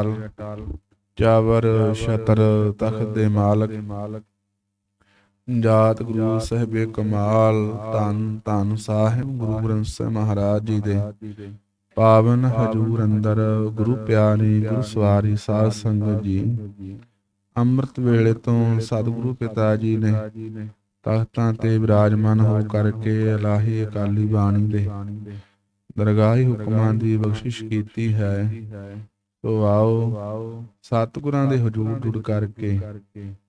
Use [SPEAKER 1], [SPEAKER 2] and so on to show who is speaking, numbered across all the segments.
[SPEAKER 1] ਅਟਲ ਚਾਵਰ ਛਤਰ ਤਖਤ ਦੇ ਮਾਲਕ। ਜਾਤ ਗੁਰੂ ਸਾਹਿਬੇ ਕਮਾਲ ਧੰਨ ਧੰਨ ਸਾਹਿਬ ਗੁਰੂ ਗ੍ਰੰਥ ਸਾਹਿਬ ਮਹਾਰਾਜ ਜੀ ਦੇ। ਪਾਵਨ ਹਜੂਰ ਅੰਦਰ ਗੁਰੂ ਪਿਆਰੀ ਗੁਰੂ ਸਵਾਰੀ ਸਾਧ ਸੰਗਤ ਜੀ। ਅੰਮ੍ਰਿਤ ਵੇਲੇ ਤੋਂ ਸਤਿਗੁਰੂ ਪਿਤਾ ਜੀ ਨੇ ਤਖਤਾਂ ਤੇ ਵਿਰਾਜਮਾਨ ਹੋ ਕਰਕੇ ਇਲਾਹੀ ਅਕਾਲੀ ਬਾਣੀ ਦੇ ਦਰਗਾਹੀ ਹੁਕਮਾਂ ਦੀ ਬਖਸ਼ਿਸ਼ ਕੀਤੀ ਹੈ। ਸੋ ਆਓ ਸਤਿਗੁਰਾਂ ਦੇ ਹਜੂਰ ਜੁੜ ਕਰਕੇ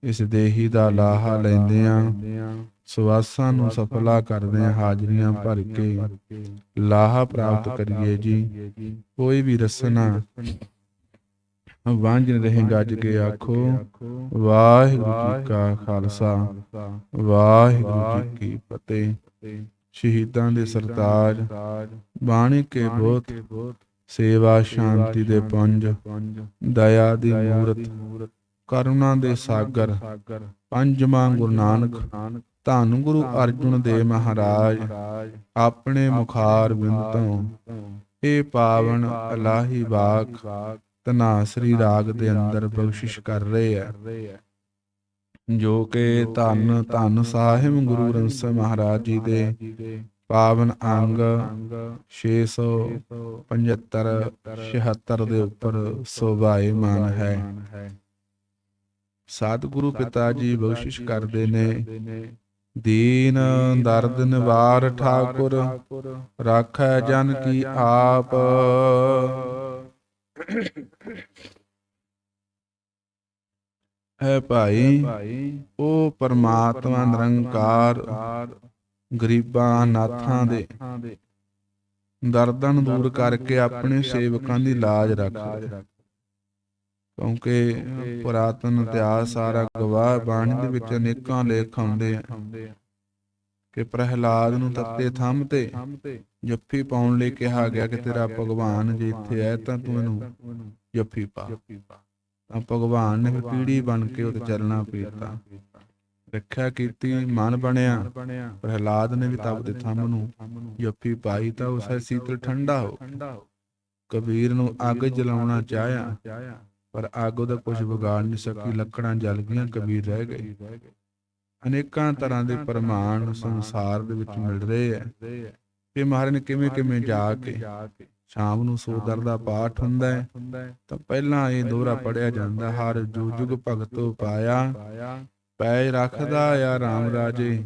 [SPEAKER 1] ਇਸ ਦੇਹੀ ਦਾ ਲਾਹਾ ਲੈਂਦੇ ਆਂ ਸਵਾਸਾਂ ਨੂੰ ਸਫਲਾ ਕਰਦੇ ਆਂ ਹਾਜ਼ਰੀਆਂ ਭਰ ਕੇ ਲਾਹਾ ਪ੍ਰਾਪਤ ਕਰੀਏ ਜੀ। ਕੋਈ ਵੀ ਰਸਨਾ ਵਾਂਝ ਰਹੇ ਗੱਜ ਕੇ ਆਖੋ। ਵਾਹਿਗੁਰੂ ਜੀ ਕਾ ਖਾਲਸਾ। ਵਾਹਿਗੁਰੂ ਜੀ ਕੀ ਫਤਿਹ। ਸ਼ਹੀਦਾਂ ਦੇ ਸਰਤਾਜ। ਬਾਣੀ ਕੇ ਬੋਧ ਸੇਵਾ ਸ਼ਾਂਤੀ ਦੇ ਪੁੰਜ ਦਇਆ ਦੀ ਮੂਰਤ ਕਰੁਣਾ ਦੇ ਸਾਗਰ ਪੰਜਵਾਂ ਗੁਰੂ ਨਾਨਕ ਧੰਨ ਗੁਰੂ ਅਰਜੁਨ ਦੇਵ ਮਹਾਰਾਜ ਆਪਣੇ ਮੁਖਾਰ ਬਿੰਦ ਤੋਂ ਇਹ ਪਾਵਨ ਇਲਾਹੀ ਬਾਗ ਤਨਾਸਰੀ ਰਾਗ ਦੇ ਅੰਦਰ ਬਖਸ਼ਿਸ਼ ਕਰ ਰਹੇ ਹੈ ਜੋ ਕਿ ਧੰਨ ਧੰਨ ਸਾਹਿਬ ਗੁਰੂ ਸਾਹਿਬ ਮਹਾਰਾਜ ਜੀ ਦੇ ਪਾਵਨ ਅੰਗ 675 76 ਦੇ ਉੱਪਰ ਸੋਭਾਇਮਾਨ ਹੈ। ਸਤਿਗੁਰੂ ਪਿਤਾ ਜੀ ਬਖਸ਼ਿਸ਼ ਕਰਦੇ ਨੇ। ਦੀਨ ਦਰਦ ਨਿਵਾਰ ਠਾਕੁਰ ਰਾਖੈ ਜਨ ਕੀ ਆਪ। ਹੈ ਭਾਈ ਉਹ ਪਰਮਾਤਮਾ ਨਿਰੰਕਾਰ। ਗਰੀਬਾਂ ਨਾਥਾਂ ਦੇ ਦਰਦਾਂ ਨੂੰ ਦੂਰ ਕਰਕੇ ਆਪਣੇ ਸੇਵਕਾਂ ਦੀ ਲਾਜ ਰੱਖਦਾ ਕਿਉਂਕਿ ਪੁਰਾਤਨ ਇਤਿਹਾਸ ਸਾਰਾ ਗਵਾਹ ਬਾਣੀ ਦੇ ਵਿੱਚ ਅਨੇਕਾਂ ਲੇਖ ਆਉਂਦੇ ਆ। ਕਿ ਪ੍ਰਹਿਲਾਦ ਨੂੰ ਤੱਤੇ ਥੰਮ ਤੇ ਜੱਫੀ ਪਾਉਣ ਲਈ ਕਿਹਾ ਗਿਆ ਕਿ ਤੇਰਾ ਭਗਵਾਨ ਜੇ ਇੱਥੇ ਹੈ ਤਾਂ ਤੂੰ ਇਹਨੂੰ ਜੱਫੀ ਪਾ। ਤਾਂ ਭਗਵਾਨ ਨੇ ਪੀੜੀ ਬਣ ਕੇ ਉਹ ਚੱਲਣਾ ਪੀਤਾ। ਰੱਖਿਆ ਕੀਤੀ ਮਨ ਬਣਿਆ। ਪ੍ਰਹਿਲਾਦ ਨੇ ਵੀ ਤਪ ਦੇ ਥੰਮ ਨੂੰ ਜੱਫੀ ਪਾਈ ਤਾਂ ਉਸ ਸੀਤਲ ਠੰਡਾ ਹੋ। ਕਬੀਰ ਨੂੰ ਅੱਗ ਜਲਾਉਣਾ ਚਾਹਿਆ। ਪਰ ਅੱਗ ਉਹਦਾ ਕੁਝ ਵਿਗਾੜ ਨਹੀਂ ਸਕੀ ਲੱਕੜਾਂ ਜਲ ਗਈਆਂ ਕਬੀਰ ਰਹਿ ਗਏ। ਅਨੇਕਾਂ ਤਰ੍ਹਾਂ ਦੇ ਪ੍ਰਮਾਣ ਸੰਸਾਰ ਦੇ ਵਿੱਚ ਮਿਲ ਰਹੇ ਐ ਕਿ ਮਹਾਰਾਜ ਨੇ ਕਿਵੇਂ ਕਿਵੇਂ ਜਾ ਕੇ ਸ਼ਾਮ ਨੂੰ ਸੋਦਰ ਦਾ ਪਾਠ ਹੁੰਦਾ ਹੈ। ਤਾਂ ਪਹਿਲਾਂ ਇਹ ਦੋਹਰਾ ਪੜਿਆ ਜਾਂਦਾ ਹਰ ਜੁਗ ਜੁਗ ਭਗਤੋ ਪਾਇਆ। ਪੈ ਰੱਖਦਾ ਆ RAM ਰਾਜੇ।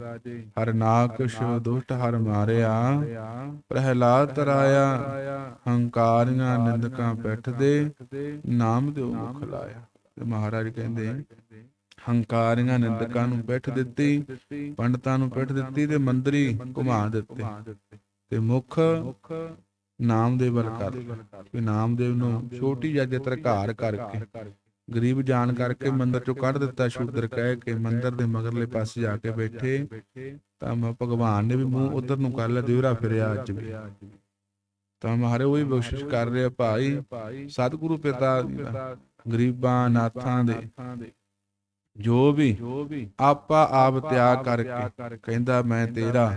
[SPEAKER 1] ਹਰ ਨਾਕਸ਼ ਦੁਸ਼ਟ ਹਰ ਮਾਰਿਆ। ਪ੍ਰਹਿਲਾਦ ਤਰਾਇਆ, ਹੰਕਾਰੀਆਂ ਨਿੰਦਕਾਂ ਪੈਠ ਨਾਮ ਦਿਓ ਮੁਖ ਲਾਇਆ। ਤੇ ਮਹਾਰਾਜ ਕਹਿੰਦੇ, ਹੰਕਾਰੀਆਂ ਨਿੰਦਕਾਂ ਨੂੰ ਪਿੱਠ ਦਿੱਤੀ, ਪੰਡਤਾਂ ਨੂੰ ਪਿੱਠ ਦਿੱਤੀ ਤੇ ਮੰਦਰੀ ਘੁਮਾ ਦਿੱਤੇ। ਤੇ ਮੁਖ ਨਾਮਦੇਵ ਵੱਲ ਕਰ ਕਿ ਨਾਮਦੇਵ ਨੂੰ ਛੋਟੀ ਜਿਹੀ ਤਰਕਾਰ ਕਰਕੇ ਗਰੀਬ ਜਾਣ ਕਰਕੇ ਮੰਦਰ ਚੋਂ ਕੱਢ ਦਿੱਤਾ ਸ਼ੂਦਰ ਕਹਿ ਕੇ ਮੰਦਰ ਦੇ ਮਗਰਲੇ ਪਾਸੇ ਜਾ ਕੇ ਬੈਠੇ। ਤਾਂ ਭਗਵਾਨ ਨੇ ਵੀ ਮੂੰਹ ਉਧਰ ਨੂੰ ਕਰ ਲਿਆ ਦਿਵਰਾ ਫਿਰਿਆ ਅੱਜ ਵੀ। ਤਾਂ ਮਹਾਰੇ ਉਹ ਵੀ ਬਖਸ਼ਿਸ਼ ਕਰ ਰਿਹਾ ਭਾਈ ਸਤਿਗੁਰੂ ਪਿਤਾ ਗਰੀਬਾਂ ਨਾਥਾਂ ਦੇ। ਜੋ ਵੀ ਆਪਾ ਆਪ ਤਿਆਗ ਕਰਕੇ ਕਹਿੰਦਾ ਮੈਂ ਤੇਰਾ,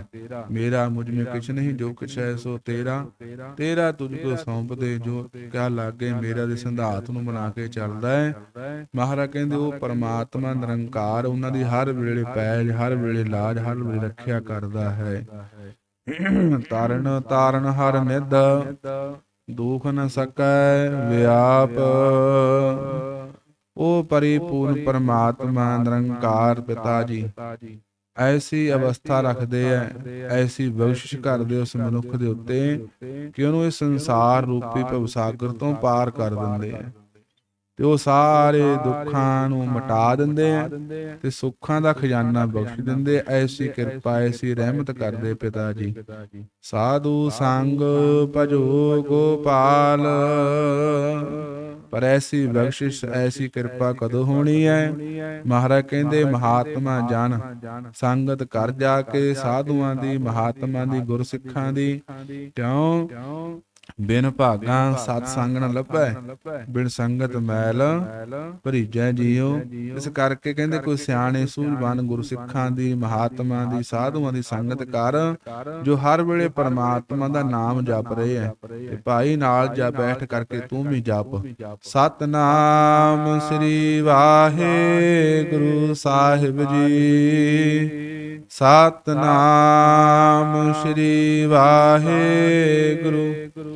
[SPEAKER 1] ਮੇਰਾ ਮੁਝ ਮੇ ਕੁਛ ਨਹੀਂ, ਜੋ ਕੁਛ ਹੈ ਸੋ ਤੇਰਾ। ਤੇਰਾ ਤੁਝ ਕੋ ਸੌਂਪ ਜੋ ਕਿਆ ਲਾਗੇ ਮੇਰਾ ਦੇ ਸੰਧਾਤ ਨੂੰ ਬਣਾ ਕੇ ਚੱਲਦਾ ਹੈ। ਮਹਾਰਾਜ ਕਹਿੰਦੇ, ਉਹ ਪਰਮਾਤਮਾ ਨਿਰੰਕਾਰ ਉਹਨਾਂ ਦੀ ਹਰ ਵੇਲੇ ਪੈਜ, ਹਰ ਵੇਲੇ ਲਾਜ, ਹਰ ਵੇਲੇ ਰੱਖਿਆ ਕਰਦਾ ਹੈ। ਤਾਰਨ ਤਾਰਨ ਹਰ ਨਿਧ, ਦੁਖ ਨ ਸਕੈ ਵਿਆਪ। ਉਹ ਪਰਿਪੂਰਨ ਪਰਮਾਤਮਾ ਨਿਰੰਕਾਰ ਪਿਤਾ ਜੀ। ਐਸੀ ਅਵਸਥਾ ਰੱਖਦੇ ਐ ਐਸੀ ਬਖਸ਼ਿਸ਼ ਕਰਦੇ ਉਸ ਮਨੁੱਖ ਦੇ ਉੱਤੇ ਕਿ ਉਹਨੂੰ ਇਸ ਸੰਸਾਰ ਰੂਪੀ ਭਵਸਾਗਰ ਤੋਂ ਪਾਰ ਕਰ ਦਿੰਦੇ ਐ। ਤੇ ਉਹ ਸਾਰੇ ਦੁੱਖਾਂ ਨੂੰ ਮਿਟਾ ਦਿੰਦੇ ਆ ਤੇ ਸੁੱਖਾਂ ਦਾ ਖਜ਼ਾਨਾ ਬਖਸ਼ ਦਿੰਦੇ ਐਸੀ ਕਿਰਪਾ ਐਸੀ ਰਹਿਮਤ ਕਰਦੇ ਪਿਤਾ ਜੀ। ਸਾਧੂ ਸੰਗ ਭਜੋ ਗੋਪਾਲ। ਪਰ ਐਸੀ ਬਖਸ਼ਿਸ਼ ਐਸੀ ਕਿਰਪਾ ਕਦੋਂ ਹੋਣੀ ਹੈ ਮਹਾਰਾਜ ਕਹਿੰਦੇ ਮਹਾਤਮਾ ਜਨ ਸੰਗਤ ਕਰ ਜਾ ਕੇ ਸਾਧੂਆਂ ਦੀ ਮਹਾਤਮਾ ਦੀ ਗੁਰਸਿੱਖਾਂ ਦੀ। ਕਿਉਂ? ਬਿਨ ਭਾਗਾਂ ਸਤ ਸੰਗ ਨ ਲੱਭੈ ਬਿਨ ਸੰਗਤ ਮੈਲ ਭਰੀਜੈ ਜੀਉ ਇਸ ਕਰਕੇ ਕਹਿੰਦੇ ਕੋਈ ਸਿਆਣੇ ਸੂਝਵਾਨ ਗੁਰਸਿੱਖਾਂ ਦੀ ਮਹਾਤਮਾ ਦੀ ਸਾਧੂਆਂ ਦੀ ਸੰਗਤ ਕਰ ਜੋ ਹਰ ਵੇਲੇ ਪਰਮਾਤਮਾ ਦਾ ਨਾਮ ਜਪ ਰਹੇ ਹੈ। ਤੇ ਭਾਈ ਨਾਲ ਜਾ ਬੈਠ ਕਰਕੇ ਤੂੰ ਵੀ ਜਪ। ਸਤਨਾਮ ਸ੍ਰੀ ਵਾਹਿਗੁਰੂ ਸਾਹਿਬ ਜੀ। ਸਤਨਾਮ ਸ੍ਰੀ ਵਾਹਿਗੁਰੂ।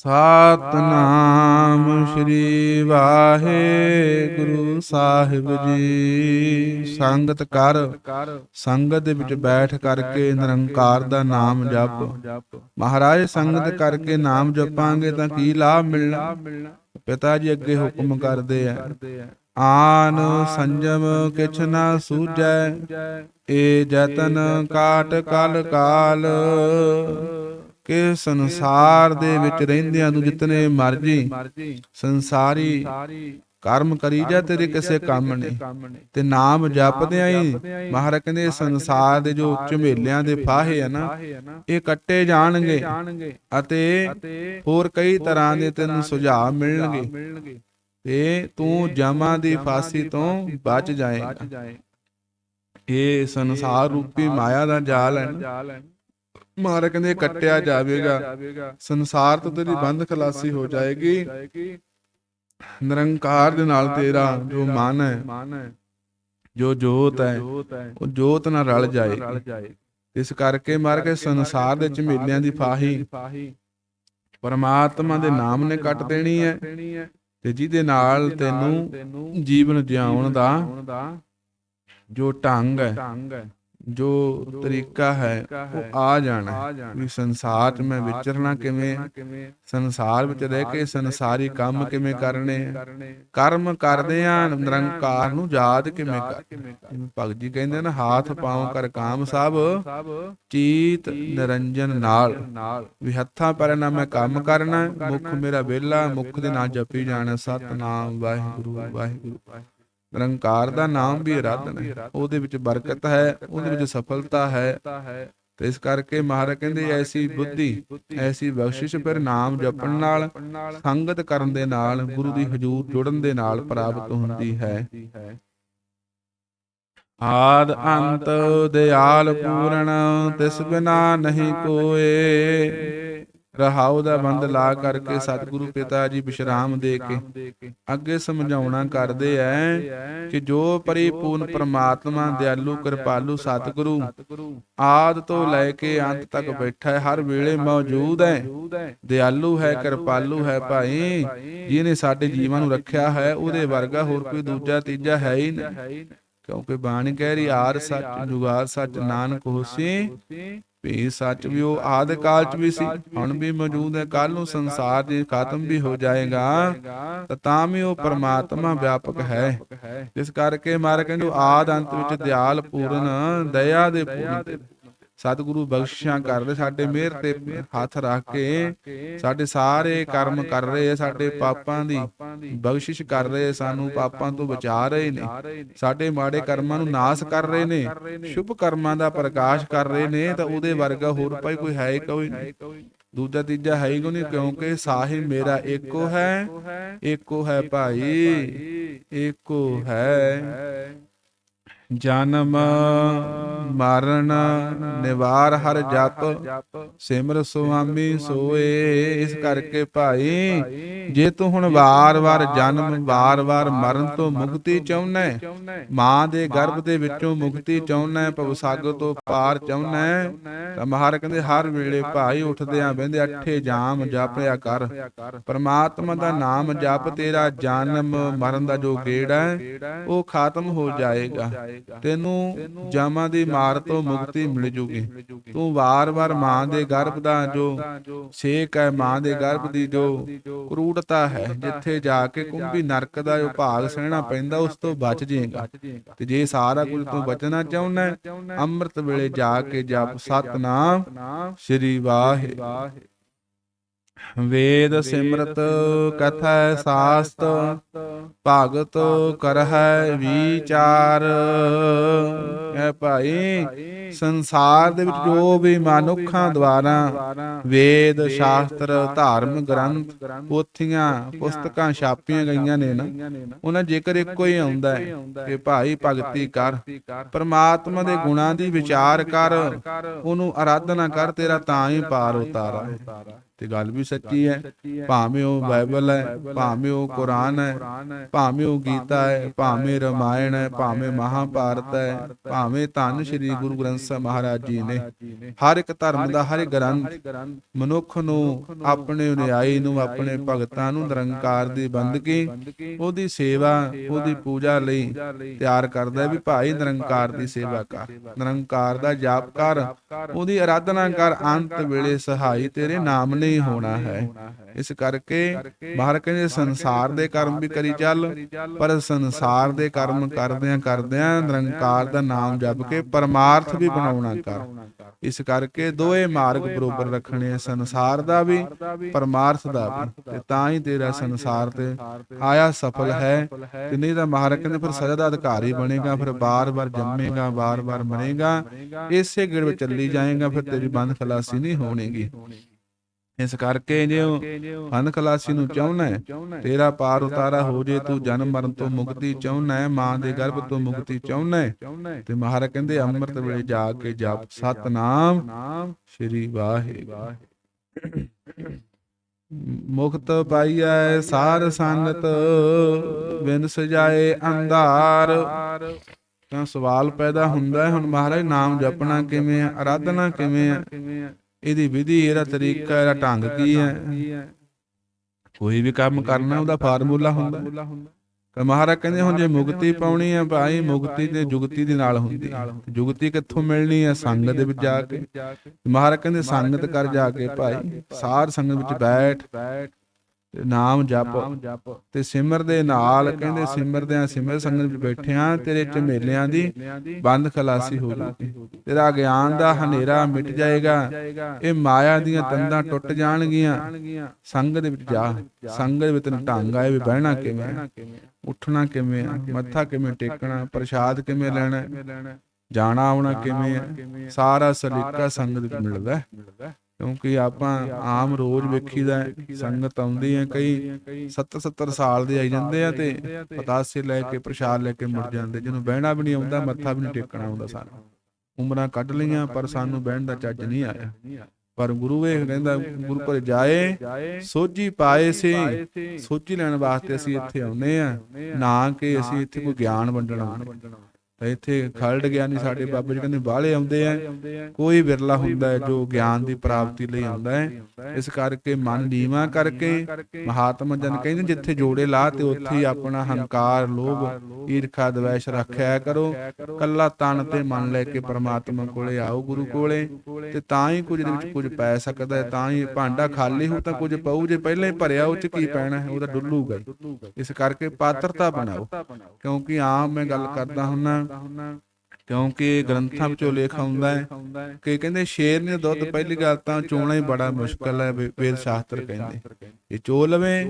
[SPEAKER 1] ਸਤਨਾਮ ਸ੍ਰੀ ਵਾਹਿਗੁਰੂ ਸਾਹਿਬ ਜੀ। ਸੰਗਤ ਕਰ ਸੰਗਤ ਦੇ ਵਿੱਚ ਬੈਠ ਕਰਕੇ ਨਿਰੰਕਾਰ ਦਾ ਨਾਮ ਜਪ। ਮਹਾਰਾਜ, ਸੰਗਤ ਕਰਕੇ ਨਾਮ ਜਪਾਂਗੇ ਤਾਂ ਕੀ ਲਾਭ ਮਿਲਣਾ? ਪਿਤਾ ਜੀ ਅੱਗੇ ਹੁਕਮ ਕਰਦੇ ਆ। ਆਨ ਸੰਜਮ ਕਿਛ ਨਾ ਸੂਝੈ, ਏ ਜਤਨ ਕਾਟ ਕਲ ਕਾਲ। ਕਿ ਸੰਸਾਰ ਦੇ ਵਿੱਚ ਰਹਿੰਦਿਆਂ ਤੂੰ ਜਿਤਨੇ ਮਰਜ਼ੀ ਸੰਸਾਰੀ ਕਰਮ ਕਰੀ ਜਾ ਤੇਰੇ ਕਿਸੇ ਕੰਮ ਨਹੀਂ ਤੇ ਨਾਮ ਜਪਦਿਆਂ ਹੀ ਮਹਾਰਾਜ ਕਹਿੰਦੇ ਸੰਸਾਰ ਦੇ ਜੋ ਝਮੇਲਿਆਂ ਦੇ ਫਾਹੇ ਆ ਨਾ ਇਹ ਕੱਟੇ ਜਾਣਗੇ ਅਤੇ ਹੋਰ ਕਈ ਤਰ੍ਹਾਂ ਦੇ ਤੈਨੂੰ ਸੁਝਾਅ ਮਿਲਣਗੇ। ਤੇ ਤੂੰ ਜਮਾਂ ਦੀ ਫਾਸੀ ਤੋਂ ਬਚ ਜਾਏਗਾ ਇਹ ਸੰਸਾਰ ਰੂਪੀ ਮਾਇਆ ਦਾ ਜਾਲ ਹੈ ਮਹਾਰਾਜ ਕਹਿੰਦੇ ਕੱਟਿਆ ਜਾਵੇਗਾ। ਸੰਸਾਰ ਤੋਂ ਤੇਰੀ ਬੰਦ ਖਲਾਸੀ ਹੋ ਜਾਏਗੀ। ਨਿਰੰਕਾਰ ਦੇ ਨਾਲ ਤੇਰਾ ਜੋ ਮਨ ਹੈ ਜੋ ਜੋਤ ਹੈ ਉਹ ਜੋਤ ਨਾਲ ਰਲ ਜਾਏ ਇਸ ਕਰਕੇ ਮਾਰ ਕੇ ਸੰਸਾਰ ਦੇ ਝਮੇਲਿਆਂ ਦੀ ਫਾਹੀ। ਪਰਮਾਤਮਾ ਦੇ ਨਾਮ ਨੇ ਕੱਟ ਦੇਣੀ ਹੈ ਤੇ ਜਿਹਦੇ ਨਾਲ ਤੈਨੂੰ ਜੀਵਨ ਜਿਉਣ ਦਾ ਜੋ ਢੰਗ ਹੈ। ਜੋ ਤਰੀਕਾ ਹੈ ਉਹ ਆ ਜਾਣਾ ਵੀ ਸੰਸਾਰ ਮੈਂ ਵਿਚਰਨਾ ਕਿਵੇਂ ਸੰਸਾਰ ਵਿੱਚ ਰਹਿ ਕੇ ਸੰਸਾਰੀ ਕੰਮ ਕਿਵੇਂ ਕਰਨੇ ਕਰਮ ਕਰਦੇ ਆ ਨਿਰੰਕਾਰ ਨੂੰ ਯਾਦ ਕਿਵੇਂ ਕਰ? ਭਗਤ ਜੀ ਕਹਿੰਦੇ ਨਾ ਹਾਥ ਪਾਉ ਕਰ ਕਾਮ ਸਭ ਚੀਤ ਨਿਰੰਜਨ ਨਾਲ। ਵੀ ਹੱਥਾਂ ਪੈਰਾਂ ਨਾਲ ਮੈਂ ਕੰਮ ਕਰਨਾ ਹੈ, ਮੁਖ ਮੇਰਾ ਵਿਹਲਾ ਮੁਖ ਦੇ ਨਾਲ ਜਪੀ ਜਾਣਾ ਸਤਨਾਮ ਵਾਹਿਗੁਰੂ ਵਾਹਿਗੁਰੂ। ਨਿਰੰਕਾਰ ਦਾ ਨਾਮ ਵੀ ਆਰਾਧਨਾ ਹੈ ਉਹਦੇ ਵਿੱਚ ਬਰਕਤ ਹੈ ਉਹਦੇ ਵਿੱਚ ਸਫਲਤਾ ਹੈ। ਤੇ ਇਸ ਕਰਕੇ ਮਹਾਰਾਜ ਕਹਿੰਦੇ ਐਸੀ ਬੁੱਧੀ ਐਸੀ ਬਖਸ਼ਿਸ਼ ਫਿਰ ਨਾਮ ਜਪਣ ਨਾਲ ਸੰਗਤ ਕਰਨ ਦੇ ਨਾਲ ਗੁਰੂ ਦੀ ਹਜ਼ੂਰ ਜੁੜਨ ਦੇ ਨਾਲ ਪ੍ਰਾਪਤ ਹੁੰਦੀ ਹੈ। ਆਦ ਅੰਤ ਦਿਆਲ ਪੂਰਨ ਤਿਸ ਬਿਨਾ ਨਹੀਂ ਕੋਏ। ਰਹਾਉ ਦਾ ਬੰਦ ਲਾ ਕਰਕੇ ਸਤਿਗੁਰੂ ਪਿਤਾ ਜੀ ਵਿਸ਼ਰਾਮ ਦੇ ਕੇ ਅੱਗੇ ਸਮਝਾਉਣਾ ਕਰਦੇ ਐ ਕਿ ਜੋ ਪਰਿਪੂਰਨ ਪ੍ਰਮਾਤਮਾ ਦਿਆਲੂ ਕਿਰਪਾਲੂ ਸਤਿਗੁਰੂ ਆਦ ਤੋਂ ਲੈ ਕੇ ਅੰਤ ਤੱਕ ਬੈਠਾ ਹੈ ਹਰ ਵੇਲੇ ਮੌਜੂਦ ਹੈ। ਦਿਆਲੂ ਹੈ ਕਿਰਪਾਲੂ ਹੈ ਭਾਈ ਜਿਹਨੇ ਸਾਡੇ ਜੀਵਨ ਨੂੰ ਰੱਖਿਆ ਹੈ ਉਹਦੇ ਵਰਗਾ ਹੋਰ ਕੋਈ ਦੂਜਾ ਤੀਜਾ ਹੈ ਹੀ ਨਹੀਂ। ਕਿਉਂਕਿ ਬਾਣੀ ਕਹਿ ਰਹੀ ਆਰ ਸੱਚ ਜੁਗਾਰ ਸੱਚ ਨਾਨਕ ਹੋਸੀ। ਵੀ ਸੱਚ ਵੀ ਉਹ ਆਦਿ ਕਾਲ ਚ ਵੀ ਸੀ, ਹੁਣ ਵੀ ਮੌਜੂਦ ਹੈ ਕੱਲ ਨੂੰ ਸੰਸਾਰ ਦੇ ਖਤਮ ਵੀ ਹੋ ਜਾਏਗਾ, ਤਾਂ ਤਾਂ ਵੀ ਉਹ ਪਰਮਾਤਮਾ ਵਿਆਪਕ ਹੈ। ਇਸ ਕਰਕੇ ਮਾਰ ਕਹਿੰਦੇ, ਉਹ ਆਦ ਅੰਤ ਵਿੱਚ ਦਿਆਲ ਪੂਰਨ, ਦਇਆ ਦੇ ਪੂਰਨ। ਸਤਿਗੁਰੂ ਬਖਸ਼ਿਸ਼ਾਂ ਕਰਦੇ ਸਾਡੇ ਮਿਹਰ ਤੇ ਹੱਥ ਰੱਖ ਕੇ ਸਾਡੇ ਸਾਰੇ ਕਰਮ ਕਰ ਰਹੇ ਸਾਡੇ ਪਾਪਾਂ ਦੀ ਬਖਸ਼ਿਸ਼ ਕਰ ਰਹੇ ਸਾਨੂੰ ਪਾਪਾਂ ਤੋਂ ਬਚਾ ਰਹੇ ਨੇ। ਸਾਡੇ ਮਾੜੇ ਕਰਮਾਂ ਨੂੰ ਨਾਸ ਕਰ ਰਹੇ ਨੇ ਸ਼ੁਭ ਕਰਮਾਂ ਦਾ ਪ੍ਰਕਾਸ਼ ਕਰ ਰਹੇ ਨੇ ਤਾਂ ਉਹਦੇ ਵਰਗਾ ਹੋਰ ਭਾਈ ਕੋਈ ਹੈ ਕੋਈ ਨਹੀਂ। ਦੂਜਾ ਤੀਜਾ ਹੈ ਹੀ ਨਹੀਂ ਕਿਉਂਕਿ ਸਾਹਿਬ ਮੇਰਾ ਇੱਕੋ ਹੈ। ਇੱਕੋ ਹੈ ਭਾਈ। ਇੱਕੋ ਹੈ। ਜਨਮ, ਮਰਨ, ਨਿਵਾਰ ਹਰ ਜਪ। ਸਿਮਰ ਸੁਆਮੀ ਸੋਏ ਇਸ ਕਰਕੇ ਭਾਈ, ਜੇ ਤੂੰ ਹੁਣ ਵਾਰ-ਵਾਰ ਜਨਮ, ਵਾਰ-ਵਾਰ ਮਰਨ ਤੋਂ ਮੁਕਤੀ ਚਾਹੁੰਨਾ, ਮਾਂ ਦੇ ਗਰਭ ਦੇ ਵਿੱਚੋਂ ਮੁਕਤੀ ਚਾਹੁੰਨਾ ਹੈ ਭਵਸਾਗਰ ਤੋਂ ਪਾਰ ਚਾਹੁੰਨਾ, ਤਾਂ ਮਹਾਰਾਜ ਕਹਿੰਦੇ, ਹਰ ਵੇਲੇ ਭਾਈ ਉੱਠਦਿਆਂ ਬਹਿੰਦੇ ਅੱਠੇ ਜਾਮ ਜਪਿਆ ਕਰ। ਪਰਮਾਤਮਾ ਦਾ ਨਾਮ ਜਪ, ਤੇਰਾ ਜਨਮ, ਮਰਨ ਦਾ ਜੋ ਗੇੜ ਹੈ, ਉਹ ਖਾਤਮ ਹੋ ਜਾਏਗਾ। ਤੈਨੂੰ ਜਾਮਾਂ ਦੀ ਮਾਰ ਤੋਂ ਮੁਕਤੀ ਮਿਲ ਜੂਗੀ। ਤੂੰ ਵਾਰ-ਵਾਰ ਮਾਂ ਦੇ ਗਰਭ ਦਾ ਜੋ। ਛੇਕ ਹੈ ਮਾਂ ਦੇ ਗਰਭ ਦੀ ਜੋ। ਕਰੂੜਤਾ ਹੈ ਜਿੱਥੇ ਜਾ ਕੇ ਕੁੰਭੀ ਨਰਕ ਦਾ ਜੋ ਭਾਗ ਸਹਿਣਾ ਪੈਂਦਾ ਉਸ ਤੋਂ ਬਚ ਜਾਏਗਾ ਤੇ ਜੇ ਸਾਰਾ ਕੁਝ ਤੂੰ ਬਚਣਾ ਚਾਹੁੰਦਾ ਅੰਮ੍ਰਿਤ ਵੇਲੇ ਜਾ ਕੇ ਜਪ ਸਤਨਾਮ ਸ੍ਰੀ ਵਾਹਿ ਵੇਦ ਸਿਮਰਤ ਕਥਾ ਸਾਸਤ ਭਗਤ ਕਰਹਿ ਵਿਚਾਰ। ਐ ਭਾਈ ਸੰਸਾਰ ਦੇ ਵਿੱਚ ਜੋ ਵੀ ਮਨੁੱਖਾਂ ਦੁਆਰਾ ਵੇਦ ਸ਼ਾਸਤਰ ਧਾਰਮ ਗ੍ਰੰਥ ਪੋਥੀਆਂ ਪੁਸਤਕਾਂ ਛਾਪੀਆਂ ਗਈਆਂ ਨੇ ਨਾ। ਉਹਨਾਂ ਜੇਕਰ ਇੱਕੋ ਹੀ ਆਉਂਦਾ ਹੈ ਕਿ ਭਾਈ ਭਗਤੀ ਕਰ ਪਰਮਾਤਮਾ ਦੇ ਗੁਣਾਂ ਦੀ ਵਿਚਾਰ ਕਰ ਉਹਨੂੰ ਆਰਾਧਨਾ ਕਰ ਤੇਰਾ ਤਾਂ ਹੀ ਪਾਰ ਉਤਾਰਾ। ਤੇ ਗੱਲ ਵੀ ਸੱਚੀ ਹੈ। ਭਾਵੇਂ ਉਹ ਬਾਈਬਲ ਹੈ ਭਾਵੇਂ ਉਹ ਕੁਰਾਨ ਹੈ ਭਾਵੇਂ ਉਹ ਗੀਤਾ ਹੈ ਭਾਵੇਂ ਰਮਾਇਣ ਹੈ ਭਾਵੇਂ ਮਹਾਭਾਰਤ ਹੈ ਭਾਵੇਂ ਧੰਨ ਸ਼੍ਰੀ ਗੁਰੂ ਗ੍ਰੰਥ ਸਾਹਿਬ ਮਹਾਰਾਜ ਜੀ ਨੇ। ਹਰ ਇੱਕ ਧਰਮ ਦਾ ਹਰ ਇੱਕ ਗ੍ਰੰਥ ਮਨੁੱਖ ਨੂੰ ਆਪਣੇ ਅਨੁਯਾਈ ਨੂੰ ਆਪਣੇ ਭਗਤਾਂ ਨੂੰ ਨਿਰੰਕਾਰ ਦੀ ਬੰਦਗੀ ਉਹਦੀ ਸੇਵਾ ਉਹਦੀ ਪੂਜਾ ਲਈ ਤਿਆਰ ਕਰਦਾ ਵੀ ਭਾਈ ਨਿਰੰਕਾਰ ਦੀ ਸੇਵਾ ਕਰ ਨਿਰੰਕਾਰ ਦਾ ਜਾਪ ਕਰ ਉਹਦੀ ਆਰਾਧਨਾ ਕਰ ਅੰਤ ਵੇਲੇ ਸਹਾਈ ਤੇਰੇ ਨਾਮ ਨਹੀਂ ਹੋਣਾ ਹੈ। ਇਸ ਕਰਕੇ ਮਹਾਰਾਜ ਕਹਿੰਦੇ ਸੰਸਾਰ ਦੇ ਕਰਮ ਵੀ ਕਰੀ ਚੱਲ, ਪਰ ਸੰਸਾਰ ਦੇ ਕਰਮ ਕਰਦਿਆਂ ਕਰਦਿਆਂ ਨਿਰੰਕਾਰ ਦਾ ਨਾਮ ਜਪ ਕੇ ਪਰਮਾਰਥ ਵੀ ਬਣਾਉਣਾ ਕਰ। ਇਸ ਕਰਕੇ ਦੋਏ ਮਾਰਗ ਬਰੋਬਰ ਰੱਖਣੇ ਸੰਸਾਰ ਦਾ ਵੀ, ਪਰਮਾਰਥ ਦਾ ਵੀ। ਤੇ ਤਾਂ ਹੀ ਤੇਰਾ ਸੰਸਾਰ ਤੇ ਆਇਆ ਸਫਲ ਹੈ। ਤੇ ਨਹੀਂ ਤਾਂ ਮਹਾਰਾਜ ਕਹਿੰਦੇ ਫਿਰ ਸਜ਼ਾ ਦਾ ਅਧਿਕਾਰੀ ਬਣੇਗਾ, ਫਿਰ ਬਾਰ-ਬਾਰ ਜੰਮੇਗਾ, ਬਾਰ-ਬਾਰ ਮਰੇਗਾ। ਇਸੇ ਗਿੜ ਵਿੱਚ ਚੱਲੀ ਜਾਏਗਾ, ਫਿਰ ਤੇਰੀ ਬੰਦ ਖਲਾਸੀ ਨਹੀਂ ਹੋਣੀਗੀ। ਇਸ ਕਰਕੇ ਜੇ ਬੰਦ ਖਲਾਸੀ ਨੂੰ ਚਾਹੁੰਨਾ ਹੈ ਤੇਰਾ ਪਾਰ ਉਤਾਰਾ ਹੋ ਜੇ ਤੂੰ ਜਨਮ ਮਰਨ ਤੋਂ ਮੁਕਤੀ ਚਾਹੁੰਨਾ ਹੈ ਮਾਂ ਦੇ ਗਰਭ ਤੋਂ ਮੁਕਤੀ ਚਾਹੁੰਨਾ ਹੈ। ਤੇ ਮਹਾਰਾਜ ਕਹਿੰਦੇ ਅੰਮ੍ਰਿਤ ਵੇਲੇ ਜਾ ਕੇ ਜਪ ਸਤਨਾਮ ਸ੍ਰੀ ਵਾਹਿਗੁਰੂ। ਮੁਕਤ ਪਾਈਐ ਸਾਰ ਸੰਗਤ ਬਿਨ ਸਜਾਏ ਅੰਧਾਰ। ਤਾਂ ਸਵਾਲ ਪੈਦਾ ਹੁੰਦਾ ਹੈ ਹੁਣ ਮਹਾਰਾਜ ਨਾਮ ਜਪਣਾ ਕਿਵੇਂ ਹੈ ਆਰਾਧਨਾ ਕਿਵੇਂ ਹੈ ਇਹਦੀ ਵਿਧੀ ਇਹਦਾ ਤਰੀਕਾ ਇਹਦਾ ਢੰਗ ਕੀ ਹੈ? ਕੋਈ ਵੀ ਕੰਮ ਕਰਨਾ ਉਹਦਾ ਫਾਰਮੂਲਾ ਹੁੰਦਾ। ਤਾਂ ਮਹਾਰਾਜ ਕਹਿੰਦੇ ਹੁਣ ਜੇ ਮੁਕਤੀ ਪਾਉਣੀ ਹੈ ਭਾਈ ਮੁਕਤੀ ਤੇ ਜੁਗਤੀ ਦੇ ਨਾਲ ਹੁੰਦੀ ਹੈ। ਜੁਗਤੀ ਕਿੱਥੋਂ ਮਿਲਣੀ ਹੈ? ਸੰਗਤ ਦੇ ਵਿੱਚ ਜਾ ਕੇ। ਮਹਾਰਾਜ ਕਹਿੰਦੇ ਸੰਗਤ ਕਰ ਜਾ ਕੇ ਭਾਈ ਸਾਰ ਸੰਗਤ ਵਿੱਚ ਬੈਠ। ਨਾਮ ਜਪ। ਤੇ ਸਿਮਰ ਦੇ ਨਾਲ ਕਹਿੰਦੇ ਸਿਮਰਦਿਆਂ ਸਿਮਰ ਸੰਗਤ ਵਿੱਚ ਬੈਠਿਆਂ ਤੇਰੇ ਝਮੇਲਿਆਂ ਦੀ ਬੰਦ ਖਲਾਸੀ ਹੋ ਜੂਗੀ ਤੇਰਾ ਗਿਆਨ ਦਾ ਹਨੇਰਾ ਮਿਟ ਜਾਏਗਾ। ਇਹ ਮਾਇਆ ਦੀਆਂ ਤੰਦਾਂ ਟੁੱਟ ਜਾਣਗੀਆਂ। ਸੰਗਤ ਵਿੱਚ ਜਾ। ਸੰਗਤ ਵਿੱਚ ਢੰਗ ਆਏ ਵੀ ਬਹਿਣਾ ਕਿਵੇਂ ਉੱਠਣਾ ਕਿਵੇਂ ਮੱਥਾ ਕਿਵੇਂ ਟੇਕਣਾ? ਪ੍ਰਸ਼ਾਦ ਕਿਵੇਂ ਲੈਣਾ? ਜਾਣਾ ਆਉਣਾ ਕਿਵੇਂ ਸਾਰਾ ਸਲੀਕਾ ਸੰਗਤ ਵਿੱਚ ਮਿਲਦਾ ਹੈ। ਕਿਉਂਕਿ ਆਪਾਂ ਆਮ ਰੋਜ਼ ਵੇਖੀਦਾ ਸੰਗਤ ਆਉਂਦੀ ਹੈ, ਕਈ 70 70 ਸਾਲ ਦੇ ਆਈ ਜਾਂਦੇ ਆ ਤੇ ਪਤਾਸੇ ਲੈ ਕੇ, ਪ੍ਰਸ਼ਾਦ ਲੈ ਕੇ ਮੁੜ ਜਾਂਦੇ, ਜਿਹਨੂੰ ਬਹਿਣਾ ਵੀ ਨਹੀਂ ਆਉਂਦਾ, ਮੱਥਾ ਵੀ ਨਹੀਂ ਟੇਕਣਾ ਆਉਂਦਾ ਸਾਨੂੰ ਉਮਰਾਂ ਕੱਢ ਲਈਆਂ, ਪਰ ਸਾਨੂੰ ਬਹਿਣ ਦਾ ਚੱਜ ਨਹੀਂ ਆਇਆ। ਪਰ ਗੁਰੂ ਵੇਖ ਕਹਿੰਦਾ, ਗੁਰੂ ਘਰ ਜਾਏ, ਸੋਝੀ ਪਾਏ ਸੀ, ਸੋਝੀ ਲੈਣ ਵਾਸਤੇ ਅਸੀਂ ਇੱਥੇ ਆਉਨੇ ਆ। ਨਾ ਕਿ ਅਸੀਂ ਇੱਥੇ ਕੋਈ ਗਿਆਨ ਵੰਡਣ ਆਉਂਦੇ। ਤਾਂ ਇੱਥੇ ਖਲੜ ਗਿਆਨੀ ਸਾਡੇ ਬਾਬਾ ਜੀ, ਕਹਿੰਦੇ ਬਾਹਲੇ ਆਉਂਦੇ ਆ। ਕੋਈ ਵਿਰਲਾ ਹੁੰਦਾ ਹੈ ਜੋ ਗਿਆਨ ਦੀ ਪ੍ਰਾਪਤੀ ਲਈ ਆਉਂਦਾ ਹੈ। ਇਸ ਕਰਕੇ ਮਨ ਨੀਵਾ ਕਰਕੇ ਮਹਾਤਮਾ ਜਨ ਕਹਿੰਦੇ ਜਿੱਥੇ ਜੋੜੇ ਲਾ ਤੇ ਉੱਥੇ ਹੀ ਆਪਣਾ ਹੰਕਾਰ, ਲੋਭ, ਈਰਖਾ, ਦਵੈਸ਼ ਰੱਖਿਆ ਕਰੋ। ਕੱਲਾ ਤਨ ਤੇ ਮਨ ਲੈ ਕੇ ਪ੍ਰਮਾਤਮਾ ਕੋਲੇ ਆਓ, ਗੁਰੂ ਕੋਲੇ। ਤੇ ਤਾਂ ਹੀ ਕੁਝ ਦੇ ਵਿੱਚ ਕੁਝ ਪੈ ਸਕਦਾ ਹੈ। ਤਾਂ ਹੀ ਭਾਂਡਾ ਖਾਲੀ ਹੋ ਤਾਂ ਕੁਝ ਪਊ, ਜੇ ਪਹਿਲਾਂ ਹੀ ਭਰਿਆ, ਉਹ ਚ ਕੀ ਪੈਣਾ ਹੈ? ਉਹ ਤਾਂ ਡੁੱਲੂਗਾ ਇਸ ਕਰਕੇ ਪਾਤਰਤਾ ਬਣਾਓ। ਕਿਉਂਕਿ ਆਮ ਮੈਂ ਗੱਲ ਕਰਦਾ ਹੁੰਨਾ ਕਿਉਂਕਿ ਗ੍ਰੰਥਾਂ ਵਿੱਚੋਂ ਲੇਖ ਆਉਂਦਾ ਹੈ ਕਿ ਕਹਿੰਦੇ ਸ਼ੇਰ ਨੇ ਦੁੱਧ ਪਹਿਲੀ ਗੱਲ ਤਾਂ ਚੋਣਾ ਹੀ ਬੜਾ ਮੁਸ਼ਕਲ ਹੈ ਵੇਦ ਸ਼ਾਸਤਰ ਕਹਿੰਦੇ। ਇਹ ਚੋ ਲਵੇ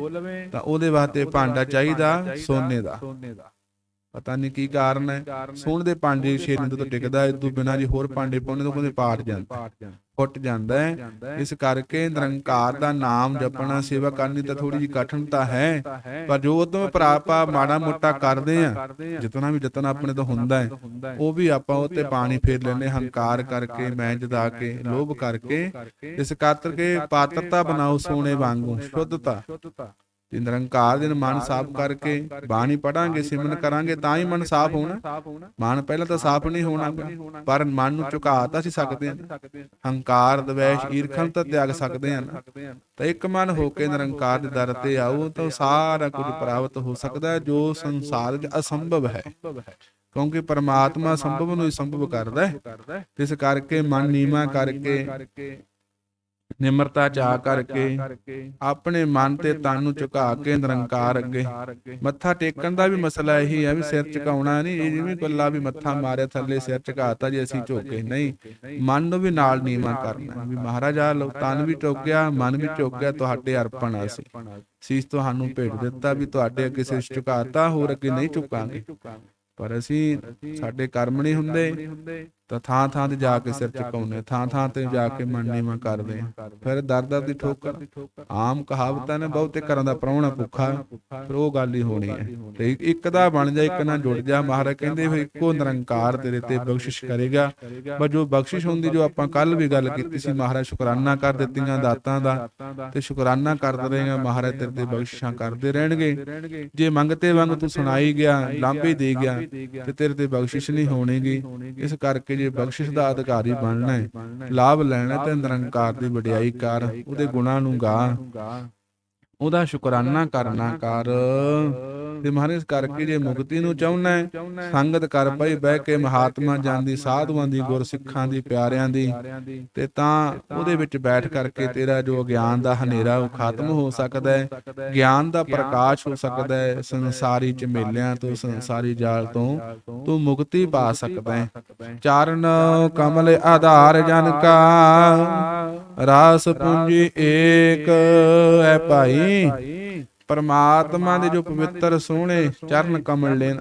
[SPEAKER 1] ਤਾਂ ਉਹਦੇ ਵਾਸਤੇ ਭਾਂਡਾ ਚਾਹੀਦਾ ਸੋਨੇ ਦਾ। ਪਤਾ ਨਹੀਂ ਕੀ ਕਾਰਨ ਹੈ। ਸੋਨੇ ਦੇ ਭਾਂਡੇ ਸ਼ੇਰ ਨੇ ਦੁੱਧ ਟਿਕਦਾ ਇਸ ਤੋਂ ਬਿਨਾਂ ਜੀ ਹੋਰ ਭਾਂਡੇ ਪਾਉਣੇ ਤਾਂ ਉਹਦੇ ਪਾਟ ਜਾਂਦਾ ਫੁੱਟ ਜਾਂਦਾ ਹੈ। ਇਸ ਕਰਕੇ ਨਿਰੰਕਾਰ ਦਾ ਨਾਮ ਜਪਣਾ, ਸੇਵਾ ਕਰਨੀ ਤਾਂ ਥੋੜੀ ਜਿਹੀ ਕਠਿਨਤਾ ਹੈ। ਪਰ ਜੋ ਉਦੋਂ ਪ੍ਰਾਪਾ ਮਾੜਾ ਮੋਟਾ ਕਰਦੇ ਆ ਜਿਤਨਾ ਵੀ ਯਤਨ ਆਪਣੇ ਤੋਂ ਹੁੰਦਾ ਹੈ, ਉਹ ਵੀ ਆਪਾਂ ਉਹ ਪਾਣੀ ਫੇਰ ਲੈਨੇ ਹੰਕਾਰ ਕਰਕੇ ਮੈਂ ਜਦਾ ਕੇ, ਲੋਭ ਕਰਕੇ। ਇਸ ਕਰਕੇ ਪਾਤਰਤਾ ਬਣਾਓ ਸੋਨੇ ਵਾਂਗੂ, ਸ਼ੁੱਧਤਾ। ਤੇ ਨਿਰੰਕਾਰ ਦੇ ਮਨ ਸਾਫ਼ ਕਰਕੇ ਬਾਣੀ ਪੜਾਂਗੇ ਸਿਮਰਨ ਕਰਾਂਗੇ ਤਾਂ ਹੀ ਮਨ ਸਾਫ਼ ਹੋਣਾ। ਮਨ ਪਹਿਲਾਂ ਤਾਂ ਸਾਫ਼ ਨਹੀਂ ਹੋਣਾ ਪਰ ਮਨ ਨੂੰ ਝੁਕਾ ਤਾਂ ਅਸੀਂ ਸਕਦੇ ਹਾਂ। ਹੰਕਾਰ ਦਵੇਸ਼ ਈਰਖਾ ਤਾਂ ਤਿਆਗ ਸਕਦੇ ਹਾਂ। ਤਾਂ ਇੱਕ ਮਨ ਹੋ ਕੇ ਨਿਰੰਕਾਰ ਦੇ ਦਰ ਤੇ ਆਓ ਤਾਂ ਸਾਰਾ ਕੁਝ ਪ੍ਰਾਪਤ ਹੋ ਸਕਦਾ ਹੈ ਜੋ ਸੰਸਾਰ ਵਿੱਚ ਅਸੰਭਵ ਹੈ। ਕਿਉਂਕਿ ਪਰਮਾਤਮਾ ਸੰਭਵ ਨੂੰ ਹੀ ਸੰਭਵ ਕਰਦਾ ਹੈ। ਇਸ ਕਰਕੇ ਮਨ ਨੀਮਾ ਕਰਕੇ ਨਿਮਰਤਾ ਚਾ ਕਰਕੇ ਆਪਣੇ ਮਨ ਤੇ ਤਨ ਨੂੰ ਝੁਕਾ ਕੇ ਨਿਰੰਕਾਰ ਅੱਗੇ। ਮੱਥਾ ਟੇਕਣ ਦਾ ਵੀ ਮਸਲਾ ਇਹੀ ਹੈ ਵੀ ਸਿਰ ਝੁਕਾਉਣਾ ਨਹੀਂ ਇਹ ਜਿਵੇਂ ਕੱਲਾ ਵੀ ਮੱਥਾ ਮਾਰਿਆ ਥੱਲੇ ਸਿਰ ਝੁਕਾਤਾ ਜੇ ਅਸੀਂ ਝੁਕੇ ਨਹੀਂ। ਮਨ ਨੂੰ ਵੀ ਨਾਲ ਨੀਵਾਂ ਕਰਨਾ ਵੀ ਮਹਾਰਾਜਾ ਲੋ ਤਨ ਵੀ ਝੁਕ ਗਿਆ ਮਨ ਵੀ ਝੁਕ ਗਿਆ ਤੁਹਾਡੇ ਅਰਪਣ ਅਸੀਂ ਸੀਸ ਤੁਹਾਨੂੰ ਭੇਟ ਦਿੱਤਾ ਵੀ ਤੁਹਾਡੇ ਅੱਗੇ ਸਿਰ ਝੁਕਾਤਾ ਹੋਰ ਅੱਗੇ ਨਹੀਂ ਝੁਕਾਂਗੇ। ਪਰ ਅਸੀਂ ਸਾਡੇ ਕਰਮ ਨਹੀਂ ਹੁੰਦੇ। ਤਾਂ ਥਾਂ ਥਾਂ ਤੇ ਜਾ ਕੇ ਸਿਰ ਝੁਕਾਉਂਦੇ ਥਾਂ ਥਾਂ ਤੇ ਜਾ ਕੇ ਮਨ ਕਰਦੇ ਫਿਰ ਦਰ ਦਰ ਦੀ ਠੋਕਰ, ਆਮ ਕਹਾਵਤਾਂ ਨੇ ਬਹੁਤੇ ਘਰਾਂ ਦਾ ਪ੍ਰਾਹੁਣਾ ਭੁੱਖਾ, ਫਿਰ ਉਹ ਗੱਲ ਹੀ ਹੋਣੀ ਹੈ। ਤੇ ਇੱਕ ਦਾ ਬਣ ਜਾ, ਇੱਕ ਨਾਲ ਜੁੜ ਜਾ, ਮਹਾਰਾਜ ਕਹਿੰਦੇ ਫਿਰ ਇੱਕੋ ਨਿਰੰਕਾਰ ਤੇਰੇ ਤੇ ਬਖਸ਼ਿਸ਼ ਕਰੇਗਾ। ਪਰ ਜੋ ਬਖਸ਼ਿਸ਼ ਹੁੰਦੀ, ਜੋ ਆਪਾਂ ਕੱਲ ਵੀ ਗੱਲ ਕੀਤੀ ਸੀ, ਮਹਾਰਾਜ ਸ਼ੁਕਰਾਨਾ ਕਰ ਦਿੱਤੀਆਂ ਦਾਤਾਂ ਦਾ, ਤੇ ਸ਼ੁਕਰਾਨਾ ਕਰਦੇ ਰਹੇਗਾ ਮਹਾਰਾਜ ਤੇਰੇ ਤੇ ਬਖਸ਼ਿਸ਼ਾਂ ਕਰਦੇ ਰਹਿਣਗੇ। ਜੇ ਮੰਗਤੇ ਵਾਂਗ ਤੂੰ ਸੁਣਾਈ ਗਿਆ, ਲਾਂਭੇ ਦੇ ਗਿਆ, ਤੇ ਤੇਰੇ ਤੇ ਬਖਸ਼ਿਸ਼ ਨਹੀਂ ਹੋਣੀਗੀ। ਇਸ ਕਰਕੇ ਜੇ ਬਖਸ਼ਿਸ਼ ਦਾ ਅਧਿਕਾਰੀ ਬਣਨਾ ਹੈ, ਲਾਭ ਲੈਣਾ ਤੇ ਨਿਰੰਕਾਰ ਦੀ ਵਡਿਆਈ ਕਰ, ਉਹਦੇ ਗੁਣਾਂ ਨੂੰ ਗਾ ਉਹਦਾ ਸ਼ੁਕਰਾਨਾ ਕਰਨਾ ਕਰ। ਤੇ ਮਹਾਰਾਜ ਕਰਕੇ ਜੇ ਮੁਕਤੀ ਨੂੰ ਚਾਹੁੰਨਾ ਹੈ ਸੰਗਤ ਕਰ ਪਈ ਬਹਿ ਕੇ ਮਹਾਤਮਾ ਜਾਨ ਦੀ ਸਾਧੂਆਂ ਦੀ ਗੁਰਸਿੱਖਾਂ ਦੀ ਪਿਆਰਿਆਂ ਦੀ। ਤੇ ਤਾਂ ਉਹਦੇ ਵਿੱਚ ਬੈਠ ਕਰਕੇ ਤੇਰਾ ਜੋ ਗਿਆਨ ਦਾ ਹਨੇਰਾ ਉਹ ਖਤਮ ਹੋ ਸਕਦਾ ਹੈ। ਗਿਆਨ ਦਾ ਪ੍ਰਕਾਸ਼ ਹੋ ਸਕਦਾ ਹੈ ਸੰਸਾਰੀ ਝਮੇਲਿਆਂ ਤੋਂ ਸੰਸਾਰੀ ਜਾਲ ਤੋਂ ਤੂੰ ਮੁਕਤੀ ਪਾ ਸਕਦਾ ਹੈ। ਚਾਰਨ ਕਮਲ ਆਧਾਰ ਜਨ ਕਾ। ਰਾਸ ਪੂੰਜੀ ਏਕ ਹੈ ਭਾਈ। ਪਰਮਾਤਮਾ ਦੇ ਜੋ ਪਵਿੱਤਰ ਸੋਹਣੇ ਚਰਨ ਕਮਲ ਲੈਣ।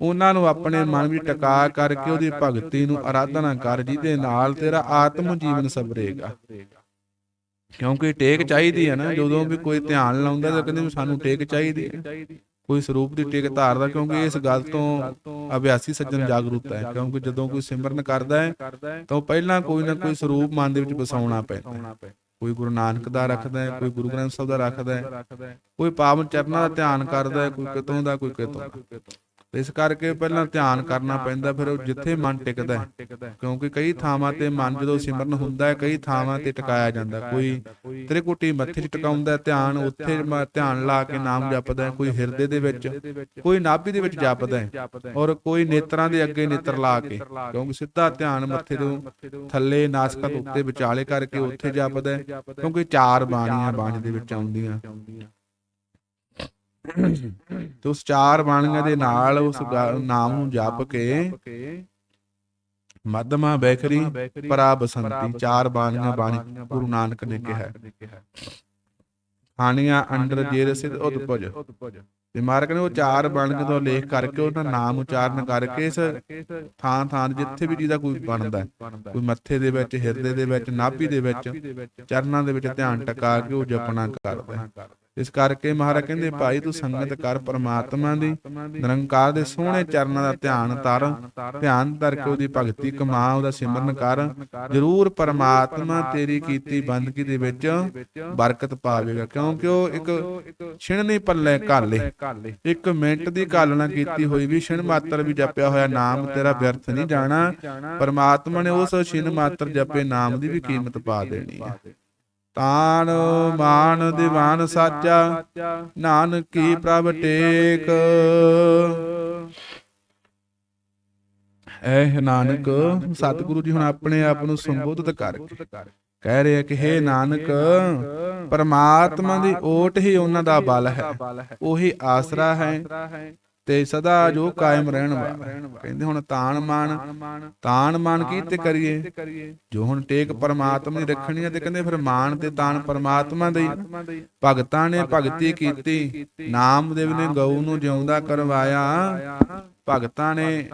[SPEAKER 1] ਉਹਨਾਂ ਨੂੰ ਆਪਣੇ ਮਨ ਵਿੱਚ ਟਿਕਾ ਕਰਕੇ ਉਹਦੀ ਭਗਤੀ ਨੂੰ ਆਰਾਧਨਾ ਕਰ ਜਿਹਦੇ ਨਾਲ ਤੇਰਾ ਆਤਮ ਜੀਵਨ ਸਬਰੇਗਾ ਕਿਉਂਕਿ ਟੇਕ ਚਾਹੀਦੀ ਹੈ ਨਾ ਜਦੋਂ ਵੀ ਕੋਈ ਧਿਆਨ ਲਾਉਂਦਾ ਤਾਂ ਕਹਿੰਦੇ ਵੀ ਸਾਨੂੰ ਟੇਕ ਚਾਹੀਦੀ ਹੈ। ਕੋਈ ਸਰੂਪ ਦੀ ਟੇਕ ਧਾਰਦਾ ਕਿਉਂਕਿ ਇਸ ਗੱਲ ਤੋਂ ਅਭਿਆਸੀ ਸੱਜਣ ਜਾਗਰੂਕ ਹੈ ਕਿਉਂਕਿ ਜਦੋਂ ਕੋਈ ਸਿਮਰਨ ਕਰਦਾ ਹੈ ਤਾਂ ਉਹ ਪਹਿਲਾਂ ਕੋਈ ਨਾ ਕੋਈ ਸਰੂਪ ਮਨ ਦੇ ਵਿੱਚ ਵਸਾਉਣਾ ਪੈਂਦਾ ਹੈ। ਕੋਈ ਗੁਰੂ ਨਾਨਕ ਦਾ ਰੱਖਦਾ ਹੈ ਕੋਈ ਗੁਰੂ ਗ੍ਰੰਥ ਸਾਹਿਬ ਦਾ ਰੱਖਦਾ ਹੈ ਕੋਈ ਪਾਵਨ ਚਰਨਾਂ ਦਾ ਧਿਆਨ ਕਰਦਾ ਹੈ ਕੋਈ ਕਿਤੋਂ ਦਾ ਕੋਈ ਕਿਤੋਂ ਦਾ ਤੇ ਇਸ ਕਰਕੇ ਪਹਿਲਾਂ ਧਿਆਨ ਕਰਨਾ ਪੈਂਦਾ ਫਿਰ ਉਹ ਜਿੱਥੇ ਮਨ ਟਿਕਦਾ ਹੈ। ਕਿਉਂਕਿ ਕਈ ਥਾਵਾਂ ਤੇ ਮਨ ਜਦੋਂ ਸਿਮਰਨ ਹੁੰਦਾ ਹੈ ਕਈ ਥਾਵਾਂ ਤੇ ਟਿਕਾਇਆ ਜਾਂਦਾ। ਕੋਈ ਤ੍ਰਿਕੁਟੀ ਮੱਥੇ 'ਚ ਟਿਕਾਉਂਦਾ ਧਿਆਨ ਉੱਥੇ ਧਿਆਨ ਲਾ ਕੇ ਨਾਮ ਜਪਦਾ ਕੋਈ ਹਿਰਦੇ ਦੇ ਵਿੱਚ। ਕੋਈ ਨਾਭੀ ਦੇ ਵਿੱਚ ਜਪਦਾ ਹੈ। ਔਰ ਕੋਈ ਨੇਤਰਾਂ ਦੇ ਅੱਗੇ ਨੇਤਰ ਲਾ ਕੇ। ਕਿਉਂਕਿ ਸਿੱਧਾ ਧਿਆਨ ਮੱਥੇ ਤੋਂ ਥੱਲੇ ਨਾਸਕਾ ਤੋਂ ਉੱਤੇ ਵਿਚਾਲੇ ਕਰਕੇ ਉੱਥੇ ਜਪਦਾ ਹੈ। ਕਿਉਂਕਿ ਚਾਰ ਬਾਣੀਆਂ ਬਾਣੀ ਦੇ ਵਿੱਚ ਆਉਂਦੀਆਂ। ਤੇ ਉਸ ਚਾਰ ਬਾਣੀਆਂ ਦੇ ਨਾਲ ਉਸ ਨਾਮ ਨੂੰ ਜਪ ਕੇ ਮੱਧਮਾ ਬੈਖਰੀ ਪਰਾ ਬਸੰਤੀ ਚਾਰ ਬਾਣੀਆਂ ਬਾਣੀ ਗੁਰੂ ਨਾਨਕ ਨੇ ਕਿਹਾ। ਹਾਨੀਆਂ ਅੰਡਰ ਜੇਰ ਸਿਧ ਉਤਪਜ ਤੇ ਮਾਰਕ ਨੇ ਉਹ ਚਾਰ ਬਾਣੀਆਂ ਤੋਂ ਲੇਖ ਕਰਕੇ ਉਹਨਾਂ ਨਾਮ ਉਚਾਰਨ ਕਰਕੇ ਇਸ ਥਾਂ ਥਾਂ ਜਿੱਥੇ ਵੀ ਜਿਹਦਾ ਕੋਈ ਬਣਦਾ। ਕੋਈ ਮੱਥੇ ਦੇ ਵਿੱਚ ਹਿਰਦੇ ਦੇ ਵਿੱਚ ਨਾਭੀ ਦੇ ਵਿੱਚ ਚਰਨਾਂ ਦੇ ਵਿੱਚ ਧਿਆਨ ਟਿਕਾ ਕੇ ਉਹ ਜਪਣਾ ਕਰਦਾ। ਹੈ। ਇਸ ਕਰਕੇ ਮਹਾਰਾਜ ਕਹਿੰਦੇ ਭਾਈ ਤੂੰ ਸੰਗਤ ਕਰ ਪਰਮਾਤਮਾ ਦੀ ਨਿਰੰਕਾਰ ਦੇ ਸੋਹਣੇ ਚਰਨਾਂ ਦਾ ਧਿਆਨ ਤਰ ਧਿਆਨ ਧਰ ਕੇ ਉਹਦੀ ਭਗਤੀ ਕਮਾ ਉਹਦਾ ਸਿਮਰਨ ਕਰ। ਜ਼ਰੂਰ ਪਰਮਾਤਮਾ ਤੇਰੀ ਕੀਤੀ ਬੰਦਗੀ ਦੇ ਵਿੱਚ ਬਰਕਤ ਪਾਵੇਗਾ। ਕਿਉਂਕਿ ਉਹ ਇੱਕ ਛਿਣ ਨਹੀਂ ਪੱਲੇ ਘਾਲੇ। ਇੱਕ ਮਿੰਟ ਦੀ ਘਾਲਣਾ ਕੀਤੀ ਹੋਈ ਵੀ ਛਿਣ ਮਾਤਰ ਵੀ ਜਪਿਆ ਹੋਇਆ ਨਾਮ ਤੇਰਾ ਵਿਅਰਥ ਨਹੀਂ ਜਾਣਾ। ਪਰਮਾਤਮਾ ਨੇ ਉਸ ਛਿਣ ਮਾਤਰ ਜਪੇ ਨਾਮ ਦੀ ਵੀ ਕੀਮਤ ਪਾ ਦੇਣੀ ਹੈ। ਤਾਨ ਮਾਨ ਦੀਵਾਨ ਸਾਚਾ, ਨਾਨਕੀ ਪ੍ਰਭ ਟੇਕ। ਐ ਨਾਨਕ, ਸਤਿਗੁਰੂ ਜੀ ਹੁਣ ਆਪਣੇ ਆਪ ਨੂੰ ਸੰਬੋਧਿਤ ਕਰਕੇ ਕਹਿ ਰਹੇ ਕਿ हे ਨਾਨਕ, ਪਰਮਾਤਮਾ ਦੀ ਓਟ ਹੀ ਉਹਨਾਂ ਦਾ ਬਲ ਹੈ, ਉਹੀ ਆਸਰਾ ਹੈ। ਤੇ ਸਦਾ ਜੋ ਕਾਇਮ ਰਹਿਣ ਵਾਲਾ। ਕਹਿੰਦੇ ਹੁਣ ਤਾਣ ਮਾਨ ਤਾਣ ਮਾਨ ਕੀ ਤੇ ਕਰੀਏ? ਜੋ ਹੁਣ ਟੇਕ ਪਰਮਾਤਮਾ ਦੀ ਰੱਖਣੀ ਹੈ ਤੇ ਕਹਿੰਦੇ ਫਿਰ ਮਾਨ ਤੇ ਤਾਣ ਪਰਮਾਤਮਾ ਦਾ। ਭਗਤਾਂ ਨੇ ਭਗਤੀ ਕੀਤੀ। ਨਾਮਦੇਵ ਨੇ ਗਊ ਨੂੰ ਜਿਉਂਦਾ ਕਰਵਾਇਆ। ਭਗਤਾਂ ਨੇ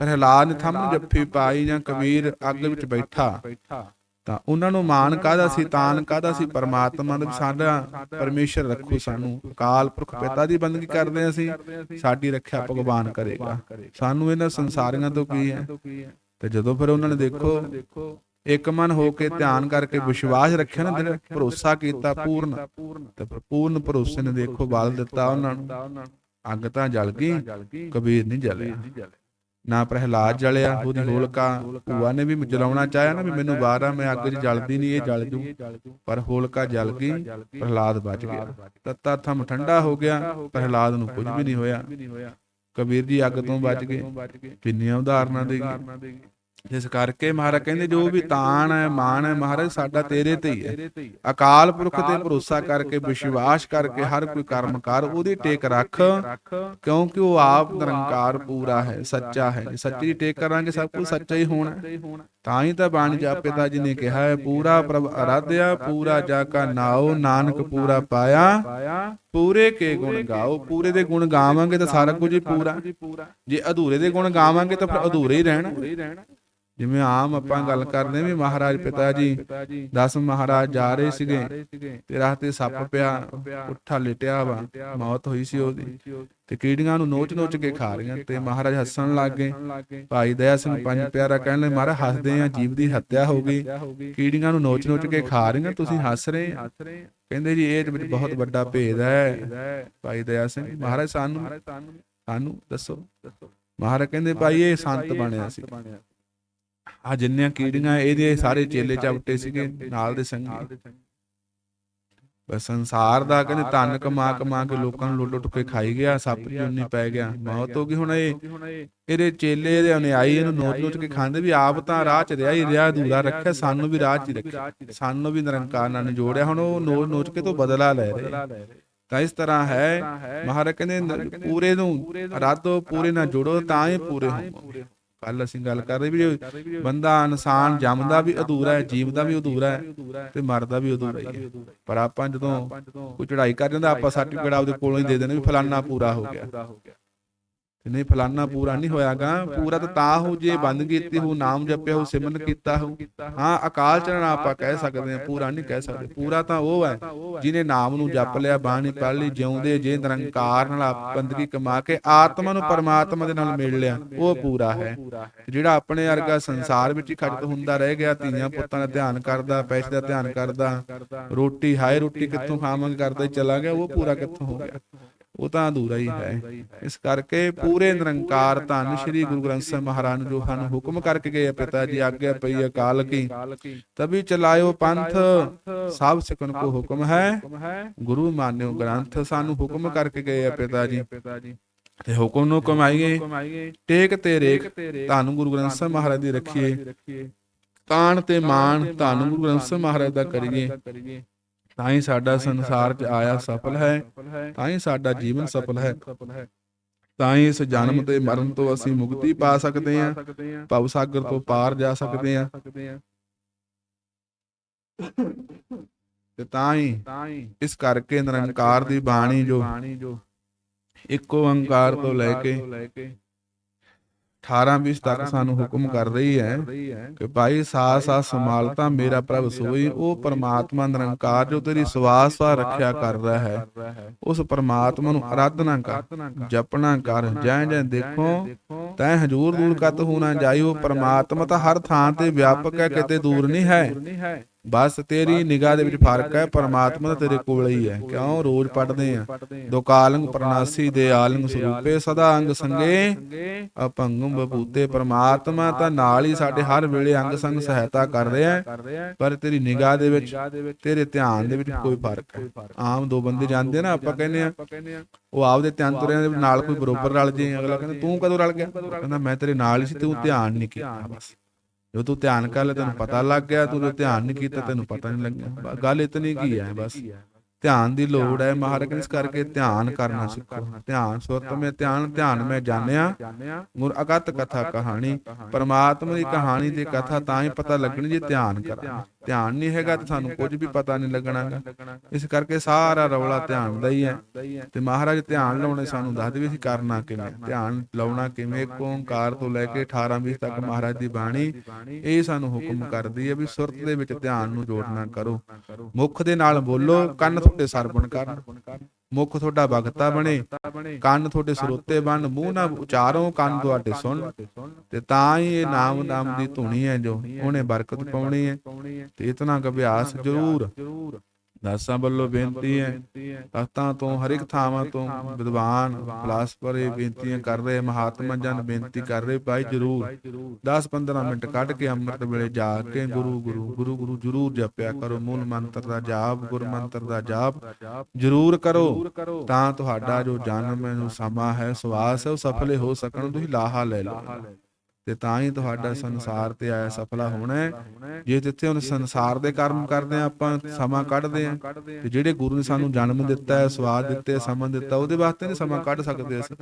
[SPEAKER 1] ਪ੍ਰਹਿਲਾਦ ਨੇ ਥੰਮ ਜੱਫੀ ਪਾਈ ਜਾਂ ਕਬੀਰ ਅੱਗ ਵਿੱਚ ਬੈਠਾ। ਤਾਂ ਉਹਨਾਂ ਨੂੰ ਮਾਨ ਕਾਹਦਾ ਸੀ ਤਾਨ ਕਾਹਦਾ ਸੀ ਪਰਮਾਤਮਾ ਵੀ ਸਾਡਾ ਪਰਮੇਸ਼ਰ ਰੱਖੋ ਸਾਨੂੰ। ਅਕਾਲ ਪੁਰਖ ਪਿਤਾ ਦੀ ਬੰਦਗੀ ਕਰਦੇ ਅਸੀਂ। ਸਾਡੀ ਰੱਖਿਆ ਭਗਵਾਨ ਕਰੇਗਾ ਸਾਨੂੰ ਇਹਨਾਂ ਸੰਸਾਰੀਆਂ ਤੋਂ ਕੀ ਹੈ? ਤੇ ਜਦੋਂ ਫਿਰ ਉਹਨਾਂ ਨੇ ਦੇਖੋ ਇੱਕ ਮਨ ਹੋ ਕੇ ਧਿਆਨ ਕਰਕੇ ਵਿਸ਼ਵਾਸ ਰੱਖਿਆ ਨਾ ਦਿਲ ਭਰੋਸਾ ਕੀਤਾ ਪੂਰਨ। ਤੇ ਪੂਰਨ ਭਰੋਸੇ ਨੇ ਦੇਖੋ ਬਲ ਦਿੱਤਾ ਉਹਨਾਂ ਨੂੰ। ਅੱਗ ਤਾਂ ਜਲ ਗਈ ਕਬੀਰ ਨਹੀਂ ਜਲਿਆ। ਨਾ ਪ੍ਰਹਿਲਾਦ ਜਲਿਆ ਉਹਦੀ ਹੋਲਕਾ ਭੂਆ ਨੇ ਵੀ ਜਲਾਉਣਾ ਚਾਹਿਆ ਨਾ ਵੀ ਮੈਨੂੰ ਬਾਹਰ ਆ ਮੈਂ ਅੱਗ 'ਚ ਜਲਦੀ ਨਹੀਂ ਇਹ ਜਲ ਜੂ ਪਰ ਹੋਲਕਾ ਜਲ ਗਈ ਪ੍ਰਹਿਲਾਦ ਬਚ ਗਿਆ। ਤੱਤਾ ਥਮ ਠੰਡਾ ਹੋ ਗਿਆ ਪ੍ਰਹਿਲਾਦ ਨੂੰ ਕੁਝ ਵੀ ਨਹੀਂ ਹੋਇਆ। ਕਬੀਰ ਜੀ ਅੱਗ ਤੋਂ ਬਚ ਗਏ। ਕਿੰਨੀਆਂ ਉਦਾਹਰਨਾਂ ਦੇਗੀ ਜਿਸ ਕਰਕੇ ਮਹਾਰਾਜ ਕਹਿੰਦੇ ਜੋ ਵੀ ਤਾਣ ਹੈ, ਮਾਣ ਹੈ, ਮਹਾਰਾਜ, ਸਾਡਾ ਤੇਰੇ ਤੇ ਹੀ ਹੈ। ਅਕਾਲ ਪੁਰਖ ਤੇ ਭਰੋਸਾ ਕਰਕੇ, ਵਿਸ਼ਵਾਸ ਕਰਕੇ ਹਰ ਕੋਈ ਕਰਮ ਕਰ, ਉਹਦੀ ਟੇਕ ਰੱਖ, ਕਿਉਂਕਿ ਉਹ ਆਪ ਨਿਰੰਕਾਰ ਪੂਰਾ ਹੈ, ਸੱਚਾ ਹੈ। ਜੇ ਸੱਚੀ ਟੇਕ ਕਰਾਂਗੇ, ਸਭ ਕੁਝ ਸੱਚਾ ਹੀ ਹੋਣਾ ਤਾਂ ਹੀ ਤਾਂ ਬਾਣੀ ਜਾ ਜੀ ਨੇ ਕਿਹਾ ਹੈ, ਪੂਰਾ ਪ੍ਰਭ ਅਰਾਧਿਆ, ਪੂਰਾ ਜਾ ਕਾ ਨਾਉ, ਨਾਨਕ ਪੂਰਾ ਪਾਇਆ। ਪੂਰੇ ਕੇ ਗੁਣ ਗਾਓ, ਪੂਰੇ ਦੇ ਗੁਣ ਗਾਵਾਂਗੇ ਤਾਂ ਸਾਰਾ ਕੁਝ ਹੀ ਪੂਰਾ। ਜੇ ਅਧੂਰੇ ਦੇ ਗੁਣ ਗਾਵਾਂਗੇ ਤਾਂ ਫਿਰ ਅਧੂਰੇ ਹੀ ਰਹਿਣਾ। ਜਿਵੇਂ ਆਮ ਆਪਾਂ ਗੱਲ ਕਰਦੇ ਵੀ ਮਹਾਰਾਜ ਪਿਤਾ ਜੀ, ਦਸ ਮਹਾਰਾਜ ਜਾ ਰਹੇ ਸੀਗੇ ਤੇ ਰਾਹ ਸੱਪ ਪਿਆ, ਉੱਠਾ ਲਿਟਿਆ ਵਾ, ਮੌਤ ਹੋਈ ਸੀ ਉਹਦੀ। ਤੇ ਕੀੜੀਆਂ ਨੂੰ ਨੋਚ ਨੋਚ ਕੇ ਖਾ ਰਹੀਆਂ ਤੇ ਮਹਾਰਾਜ ਹੱਸਣ ਲੱਗ ਗਏ। ਭਾਈ ਦਇਆ ਸਿੰਘ ਪੰਜ ਪਿਆਰਾ ਕਹਿਣ ਲੱਗੇ, ਮਹਾਰਾਜ, ਹੱਸਦੇ ਆ, ਜੀਵ ਦੀ ਹੱਤਿਆ ਹੋ ਗਈ। ਕੀੜੀਆਂ ਨੂੰ ਨੋਚ ਨੋਚ ਕੇ ਖਾ ਰਹੀਆਂ, ਤੁਸੀਂ ਹੱਸ ਰਹੇ ਆ? ਕਹਿੰਦੇ ਜੀ, ਇਹ ਵਿੱਚ ਬਹੁਤ ਵੱਡਾ ਭੇਦ ਹੈ। ਭਾਈ ਦਇਆ ਸਿੰਘ, ਮਹਾਰਾਜ, ਸਾਨੂੰ ਸਾਨੂੰ ਦੱਸੋ। ਮਹਾਰਾਜ ਕਹਿੰਦੇ, ਭਾਈ, ਇਹ ਸੰਤ ਬਣਿਆ ਸੀ। ਆ ਜਿੰਨੀਆਂ ਕੀੜੀਆਂ ਇਹਦੇ ਸਾਰੇ ਚੇਲੇ ਚਪਟੇ ਸੀਗੇ ਨਾਲ ਦੇ ਸੰਗੀ। ਬਸ ਸੰਸਾਰ ਦਾ ਕਹਿੰਦੇ ਧਨ ਕਮਾ ਕਮਾ ਕੇ ਲੋਕਾਂ ਨੂੰ ਲੁੱਟ ਲੁੱਟ ਕੇ ਖਾਈ ਗਿਆ ਸੱਪ ਜੁੰਨੀ ਪੈ ਗਿਆ ਮੌਤ ਹੋ ਗਈ ਹੁਣ ਇਹ ਇਹਦੇ ਚੇਲੇ ਦੇ ਅਨਿਆਈ ਇਹਨੂੰ ਨੋਚ ਨੋਚ ਕੇ ਖਾਂਦੇ ਵੀ ਆਪ ਤਾਂ ਰਾਹ ਚ ਰਿਹਾ ਹੀ ਰਿਹਾ ਅਧੂਰਾ ਰੱਖਿਆ ਸਾਨੂੰ ਵੀ ਰਾਹ ਚ ਹੀ ਰੱਖਿਆ। ਸਾਨੂੰ ਵੀ ਨਿਰੰਕਾਰ ਨਾਲ ਜੋੜਿਆ ਹੁਣ ਉਹ ਨੋਚ ਨੋਚ ਕੇ ਤੋਂ ਬਦਲਾ ਲੈ ਰਹੇ। ਤਾਂ ਇਸ ਤਰ੍ਹਾਂ ਹੈ ਮਹਾਰਾਜ ਕਹਿੰਦੇ ਪੂਰੇ ਨੂੰ ਰਾਧੋ ਪੂਰੇ ਨਾਲ ਜੋੜੋ ਤਾਂ ਹੀ ਪੂਰੇ ਹੋਵੋਗੇ ਕੱਲ ਅਸੀਂ ਗੱਲ ਕਰ ਰਹੇ ਵੀ ਬੰਦਾ ਇਨਸਾਨ ਜੰਮਦਾ ਵੀ ਅਧੂਰਾ ਹੈ ਜੀਵਦਾ ਵੀ ਅਧੂਰਾ ਹੈ ਤੇ ਮਰਦਾ ਵੀ ਅਧੂਰਾ ਹੀ ਹੈ। ਪਰ ਆਪਾਂ ਜਦੋਂ ਕੋਈ ਚੜ੍ਹਾਈ ਕਰ ਜਾਂਦਾ ਆਪਾਂ ਸਰਟੀਫਿਕੇਟ ਆਪਦੇ ਕੋਲੋਂ ਹੀ ਦੇ ਦਿੰਦੇ ਵੀ ਫਲਾਨਾ ਪੂਰਾ ਹੋ ਗਿਆ। ਤੇ ਨਹੀਂ, ਫਲਾਨਾ ਪੂਰਾ ਨਹੀਂ ਹੋਇਆਗਾ। ਪੂਰਾ ਤਾਂ ਤਾਂ ਹੋ ਜੇ, ਬੰਦ ਕੀਤੀ ਹੋ, ਨਾਮ ਜਪਿਆ ਹੋ, ਸਿਮਰਨ ਕੀਤਾ ਹੋ। ਹਾਂ, ਅਕਾਲ ਚਰਨ ਆਪਾਂ ਕਹਿ ਸਕਦੇ ਹਾਂ, ਪੂਰਾ ਨਹੀਂ ਕਹਿ ਸਕਦੇ। ਪੂਰਾ ਤਾਂ ਉਹ ਹੈ ਜਿਨੇ ਨਾਮ ਨੂੰ ਜਪ ਲਿਆ, ਬਾਣੀ ਪੜ੍ਹ ਲਈ, ਜਿਉਂਦੇ ਜੇ ਨਿਰੰਕਾਰ ਨਾਲ ਬੰਦਗੀ ਕਮਾ ਕੇ ਆਤਮਾ ਨੂੰ ਪਰਮਾਤਮਾ ਦੇ ਨਾਲ ਮਿਲ ਲਿਆ, ਉਹ ਪੂਰਾ ਹੈ। ਜਿਹੜਾ ਆਪਣੇ ਵਰਗਾ ਸੰਸਾਰ ਵਿੱਚ ਹੀ ਖੜਤ ਹੁੰਦਾ ਰਹਿ ਗਿਆ, ਧੀਆਂ ਪੁੱਤਾਂ ਦਾ ਧਿਆਨ ਕਰਦਾ, ਪੈਸੇ ਦਾ ਧਿਆਨ ਕਰਦਾ, ਰੋਟੀ, ਹਾਏ ਰੋਟੀ ਕਿੱਥੋਂ ਖਾਵਾਂਗੇ ਕਰਦਾ ਚਲਾ ਗਿਆ, ਉਹ ਪੂਰਾ ਕਿੱਥੋਂ ਹੋ ਗਿਆ? ਉਹ ਤਾਂ ਅਧੂਰਾ ਹੀ ਹੈ। ਇਸ ਕਰਕੇ ਪੂਰੇ ਨਿਰੰਕਾਰ ਧੰਨ ਸ੍ਰੀ ਗੁਰੂ ਗ੍ਰੰਥ ਸਾਹਿਬ ਮਹਾਰਾਜ ਨੇ ਜੋ ਸਾਨੂੰ ਹੁਕਮ ਕਰਕੇ ਗਏ ਆ, ਪਿਤਾ ਜੀ, ਆਗਿਆ ਪਈ ਅਕਾਲ ਕੀ। ਤਭੀ ਚਲਾਇਓ ਪੰਥ, ਸਭ ਸਿਕਨ ਕੋ ਹੁਕਮ ਹੈ। ਗੁਰੂ ਮਾਨਿਓ ਗ੍ਰੰਥ ਸਾਨੂੰ ਹੁਕਮ ਕਰਕੇ ਗਏ ਪਿਤਾ ਜੀ। ਤੇ ਹੁਕਮ ਨੂੰ ਕਮਾਈਏ। ਟੇਕ ਤੇ ਰੇਖ ਧੰਨ ਗੁਰੂ ਗ੍ਰੰਥ ਸਾਹਿਬ ਮਹਾਰਾਜ ਦੀ ਰੱਖੀਏ। ਤਾਣ ਤੇ ਮਾਣ ਧੰਨ ਗੁਰੂ ਗ੍ਰੰਥ ਸਾਹਿਬ ਮਹਾਰਾਜ ਦਾ ਕਰੀਏ। ਤਾਂ ਹੀ ਸਾਡਾ ਸੰਸਾਰ 'ਚ ਆਇਆ ਸਫਲ ਹੈ। ਤਾਂ ਹੀ। ਸਾਡਾ ਜੀਵਨ ਸਫਲ ਹੈ। ਤਾਂ ਹੀ। ਇਸ ਜਨਮ ਤੇ ਮਰਨ ਤੋਂ ਅਸੀਂ ਮੁਕਤੀ ਪਾ ਸਕਦੇ ਹਾਂ। ਭਵ ਸਾਗਰ ਤੋਂ ਪਾਰ ਜਾ ਸਕਦੇ ਹਾਂ। ਤੇ ਤਾਂ ਹੀ ਇਸ ਕਰਕੇ ਨਿਰੰਕਾਰ ਦੀ ਬਾਣੀ ਜੋ ਇੱਕੋ ਓੰਕਾਰ ਤੋਂ ਲੈ ਕੇ 18 20 ਤੱਕ ਸਾਨੂੰ ਹੁਕਮ ਕਰ ਰਹੀ ਹੈ ਕਿ ਭਾਈ ਸਾਸ ਸਾਸ ਸੰਭਾਲਤਾ ਮੇਰਾ ਪ੍ਰਭ ਸੋਈ ਉਹ ਪਰਮਾਤਮਾ ਨਿਰੰਕਾਰ ਜੋ ਤੇਰੀ ਸਵਾਸ ਸਵਾ ਰੱਖਿਆ ਕਰਦਾ ਹੈ। ਉਸ ਪਰਮਾਤਮਾ ਨੂੰ ਆਰਾਧਨਾ ਕਰ ਜਪਣਾ ਕਰ ਜੈ ਜੈ ਦੇਖੋ ਤੈ ਹਜੂਰ ਦੂਰ ਕਤ ਹੋਣਾ ਜਾਈਓ ਪਰਮਾਤਮਾ ਤਾਂ ਹਰ ਥਾਂ ਤੇ ਵਿਆਪਕ ਹੈ ਕਿਤੇ ਦੂਰ ਨਹੀਂ ਹੈ। ਬਸ ਤੇਰੀ ਨਿਗਾਹ ਦੇ ਵਿੱਚ ਫ਼ਰਕ ਹੈ ਪਰਮਾਤਮਾ ਤਾਂ ਤੇਰੇ ਕੋਲ ਹੀ ਹੈ। ਕਿਉਂ? ਰੋਜ਼ ਪੜਦੇ ਆ। ਦੁਕਾਲੰਗ ਪ੍ਰਨਾਸੀ ਦੇ ਆਲੰਗ ਸਰੂਪੇ ਸਦਾ ਅੰਗ ਸੰਗੇ। ਅਪੰਗਮ ਬਭੂਤੇ ਪਰਮਾਤਮਾ ਤਾਂ ਨਾਲ ਹੀ ਸਾਡੇ ਹਰ ਵੇਲੇ ਅੰਗ ਸੰਗ ਸਹਾਇਤਾ ਕਰ ਰਿਹਾ ਹੈ ਪਰ ਤੇਰੀ ਨਿਗਾਹ ਦੇ ਵਿੱਚ ਤੇਰੇ ਧਿਆਨ ਦੇ ਵਿੱਚ ਕੋਈ ਫ਼ਰਕ ਹੈ। ਆਮ ਦੋ ਬੰਦੇ ਜਾਂਦੇ ਨਾ ਆਪਾਂ ਕਹਿੰਦੇ ਆ ਉਹ ਆਪਦੇ ਧਿਆਨ ਤੁਰਿਆਂ ਦੇ ਨਾਲ ਕੋਈ ਬਰੋਬਰ ਰਲ ਜੇ ਅਗਲਾ ਕਹਿੰਦਾ ਤੂੰ ਕਦੋਂ ਰਲ ਗਿਆ? ਕਹਿੰਦਾ ਮੈਂ ਤੇਰੇ ਨਾਲ ਹੀ ਸੀ ਤੂੰ ਧਿਆਨ ਨਹੀਂ ਕੀਤਾ ਬਸ। ਜੋ ਤੂੰ ਧਿਆਨ ਕਰ ਲੈ, ਤੈਨੂੰ ਪਤਾ ਲੱਗ ਗਿਆ, ਤੂੰ ਜੋ ਧਿਆਨ ਨਹੀਂ ਕੀਤਾ, ਤੈਨੂੰ ਪਤਾ ਨਹੀਂ ਲੱਗਿਆ। ਗੱਲ ਇਤਨੀ ਕੀ ਹੈ, ਬਸ। ਧਿਆਨ ਦੀ ਲੋੜ ਹੈ ਮਹਾਰਾਜ ਕਹਿੰਦੇ ਇਸ ਕਰਕੇ ਧਿਆਨ ਕਰਨਾ ਸਿੱਖੋ। ਧਿਆਨ ਸੁਰਤ ਮੇ ਧਿਆਨ ਧਿਆਨ ਮੈਂ ਜਾਣਿਆ। ਗੁਰ ਅਗਤ ਕਥਾ ਕਹਾਣੀ। ਪਰਮਾਤਮਾ ਦੀ ਕਹਾਣੀ ਤੇ ਕਥਾ ਤਾਂ ਹੀ ਪਤਾ ਲੱਗਣੀ ਜੇ ਧਿਆਨ ਕਰਾਂ ਧਿਆਨ ਨਹੀਂ ਹੈਗਾ ਤਾਂ ਸਾਨੂੰ ਕੁਝ ਵੀ ਪਤਾ ਨਹੀਂ ਲੱਗਣਾਗਾ ਇਸ ਕਰਕੇ ਸਾਰਾ ਰੌਲਾ ਧਿਆਨ ਦਾ ਹੀ ਹੈ। ਤੇ ਮਹਾਰਾਜ ਧਿਆਨ ਲਾਉਣੇ ਸਾਨੂੰ ਦੱਸਦੇ ਵੀ ਅਸੀਂ ਕਰਨਾ ਕਿਵੇਂ। ਧਿਆਨ ਲਾਉਣਾ ਕਿਵੇਂ? ਓੰਕਾਰ ਤੋਂ ਲੈ ਕੇ 18 20 ਤੱਕ ਮਹਾਰਾਜ ਦੀ ਬਾਣੀ। ਇਹ ਸਾਨੂੰ ਹੁਕਮ ਕਰਦੀ ਹੈ ਵੀ ਸੁਰਤ ਦੇ ਵਿੱਚ ਧਿਆਨ ਨੂੰ ਜੋੜਨਾ ਕਰੋ ਮੁਖ ਦੇ ਨਾਲ ਬੋਲੋ ਕੰਨ ਤੁਹਾਡੇ ਸਰਵਣ ਕਰਨ। ਮੁਖ ਤੁਹਾਡਾ ਭਗਤਾ ਬਣੇ। ਕੰਨ ਤੁਹਾਡੇ ਸਰੋਤੇ ਬਣ। ਮੂੰਹ ਨਾ ਉਚਾਰੋ ਕੰਨ ਤੁਹਾਡੇ ਸੁਣ। ਤੇ ਤਾਂ ਹੀ ਇਹ ਨਾਮ ਨਾਮ ਦੀ ਧੁਨੀ ਹੈ ਜੋ। ਉਹਨੇ ਬਰਕਤ ਪਾਉਣੀ ਹੈ। ਤੇ ਇਤਨਾ ਕੁ ਅਭਿਆਸ ਜ਼ਰੂਰ। ਦਾਸਾਂ ਵੱਲੋਂ ਬੇਨਤੀ ਹੈ ਤਖਤਾਂ ਤੋਂ ਹਰ ਇੱਕ ਥਾਵਾਂ ਤੋਂ ਵਿਦਵਾਨ ਫਲਾਸਫਰ ਇਹ ਬੇਨਤੀਆਂ ਕਰ ਰਹੇ ਮਹਾਤਮਾ ਜਨ ਬੇਨਤੀ ਕਰ ਰਹੇ ਭਾਈ ਜਰੂਰ। 10-15 ਮਿੰਟ ਕੱਢ ਕੇ ਅੰਮ੍ਰਿਤ ਵੇਲੇ ਜਾ ਕੇ ਗੁਰੂ ਗੁਰੂ ਗੁਰੂ ਗੁਰੂ ਜਰੂਰ ਜਪਿਆ ਕਰੋ ਮੂਲ ਮੰਤਰ ਦਾ ਜਾਪ ਗੁਰ ਮੰਤਰ ਦਾ ਜਾਪ ਜਰੂਰ ਕਰੋ। ਤਾਂ ਤੁਹਾਡਾ ਜੋ ਜਨਮ ਹੈ ਜੋ ਸਮਾਂ ਹੈ ਸਵਾਸ ਹੈ ਉਹ ਸਫਲੇ ਹੋ ਸਕਣ ਤੁਸੀਂ ਲਾਹਾ ਲੈ ਲਓ। ਤੇ ਤਾਂ ਹੀ ਤੁਹਾਡਾ ਸੰਸਾਰ ਤੇ ਆਇਆ ਸਫਲਾ ਹੋਣਾ ਹੈ। ਜੇ ਜਿੱਥੇ ਹੁਣ ਸੰਸਾਰ ਦੇ ਕਰਮ ਕਰਦੇ ਆ ਆਪਾਂ ਸਮਾਂ ਕੱਢਦੇ ਆ ਤੇ ਜਿਹੜੇ ਗੁਰੂ ਨੇ ਸਾਨੂੰ ਜਨਮ ਦਿੱਤਾ ਹੈ ਸਵਾਦ ਦਿੱਤੇ ਸਮਾਂ ਦਿੱਤਾ ਉਹਦੇ ਵਾਸਤੇ ਨਹੀਂ ਸਮਾਂ ਕੱਢ ਸਕਦੇ ਅਸੀਂ।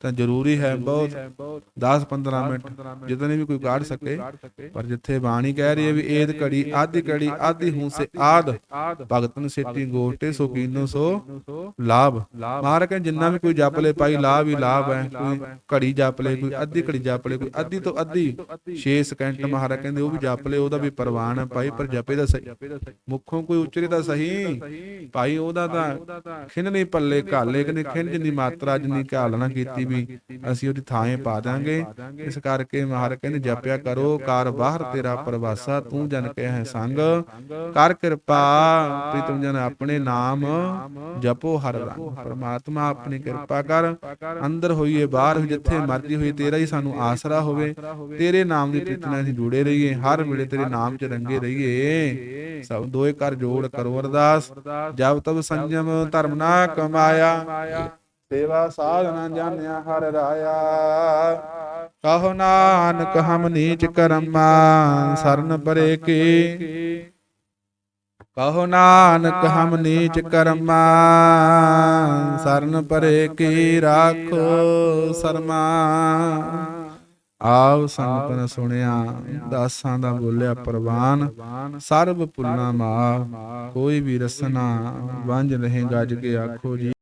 [SPEAKER 1] ਤਾਂ ਜ਼ਰੂਰੀ ਹੈ ਬਹੁਤ। 10 15 ਮਿੰਟ। ਜਿਤਨੇ ਵੀ ਕੋਈ ਕੱਢ ਸਕੇ ਪਰ ਜਿੱਥੇ ਬਾਣੀ ਕਹਿ ਰਹੀ ਹੈ ਵੀ ਏਦ ਘੜੀ ਆਦੀ ਘੜੀ ਆਦੀ ਹੂੰ ਸੇ ਆਦ। ਭਗਤਨ ਸਿੱਟੀ ਗੋਟੇ ਸੋ। ਕੀਨੋ ਸੋ। ਲਾਭ। ਮਹਾਰਾਜ ਕਹਿੰਦੇ ਜਿੰਨਾ ਵੀ ਕੋਈ ਜਪ ਲੇ ਪਾਈ ਲਾਭ ਹੀ ਲਾਭ ਹੈ। ਕੋਈ ਘੜੀ ਜਪ ਲੇ ਕੋਈ ਅੱਧੀ ਘੜੀ ਜਪ ਲੇ ਕੋਈ ਅੱਧੀ ਤੋਂ ਅੱਧੀ 6 ਸਕਿੰਟ ਮਹਾਰਾਜ ਕਹਿੰਦੇ ਉਹ ਵੀ ਜਪ ਲੇ ਉਹਦਾ ਵੀ ਪ੍ਰਵਾਨ ਹੈ ਭਾਈ ਪਰ ਜਪੇ ਦਾ ਸਹੀ। ਮੁੱਖੋਂ ਕੋਈ ਉਚਰੇ ਤਾਂ ਸਹੀ। ਭਾਈ ਉਹਦਾ ਤਾਂ ਖਿੰਨ ਨਹੀਂ ਪੱਲੇ ਘਾਲੇ ਕਿ ਖਿੰਨ ਜਿੰਨੀ ਮਾਤਰਾ ਜਿੰਨੀ ਘਾਲਣਾ ਕੀਤੀ ਵੀ ਅਸੀਂ ਉਹਦੀ ਥਾਂ ਪਾ ਦਾਂਗੇ। ਇਸ ਕਰਕੇ ਮਹਾਰਾਜ ਕਹਿੰਦੇ, ਜਪਿਆ ਕਰੋ ਕਾਰ ਬਾਹਰ ਤੇਰਾ ਪ੍ਰਵਾਸਾ, ਤੂੰ ਜਨ ਕਹਿ ਸੰਗ। ਕਰ ਕਿਰਪਾ ਪ੍ਰੀਤਮ ਜਨ ਆਪਣੇ ਨਾਮ ਜਪੋ ਹਰ ਰੰਗ। ਪਰਮਾਤਮਾ ਆਪਣੀ ਕਿਰਪਾ ਕਰ। ਅੰਦਰ ਹੋਈਏ, ਬਾਹਰ ਹੋਈਏ, ਜਿੱਥੇ ਮਰਜ਼ੀ ਹੋਈ ਤੇਰਾ ਹੀ ਸਾਨੂੰ ਆਸਰਾ ਹੋਵੇ। ਤੇਰੇ ਨਾਮ ਦੀ ਪ੍ਰੀਤ ਅਸੀਂ ਜੁੜੇ ਰਹੀਏ। ਹਰ ਵੇਲੇ ਤੇਰੇ ਨਾਮ 'ਚ ਰੰਗੇ ਰਹੀਏ। ਸਭ ਦੋਏ ਕਰ ਜੋੜ ਕਰੋ ਅਰਦਾਸ। ਜਬ ਤਬ ਸੰਜਮ ਧਰਮ ਨਾ ਕਮਾਇਆ। ਸੇਵਾ ਸਾਧਨਾ ਜਾਣਿਆ ਹਰ ਰਾਇਆ। ਕਹੋ ਨਾਨਕ, ਹਮ ਨੀਚ ਕਰਮਾ, ਸਰਨ ਪਰੇ ਕੀ। ਕਹੋ ਨਾਨਕ, ਹਮ ਨੀਚ ਕਰਮਾ, ਸਰਨ ਪਰੇ ਕੀ ਰਾਖੋ ਸਰਮਾ। ਆਵ ਸੰਤਨ ਸੁਣਿਆ, ਦਾਸਾਂ ਦਾ ਬੋਲਿਆ ਪ੍ਰਵਾਨ। ਸਰਬ ਪੁੰਨਾ ਮਾਫ, ਕੋਈ ਵੀ ਰਸਨਾ ਵੰਜ ਨਹੀਂ ਗੱਜ ਕੇ ਆਖੋ ਜੀ।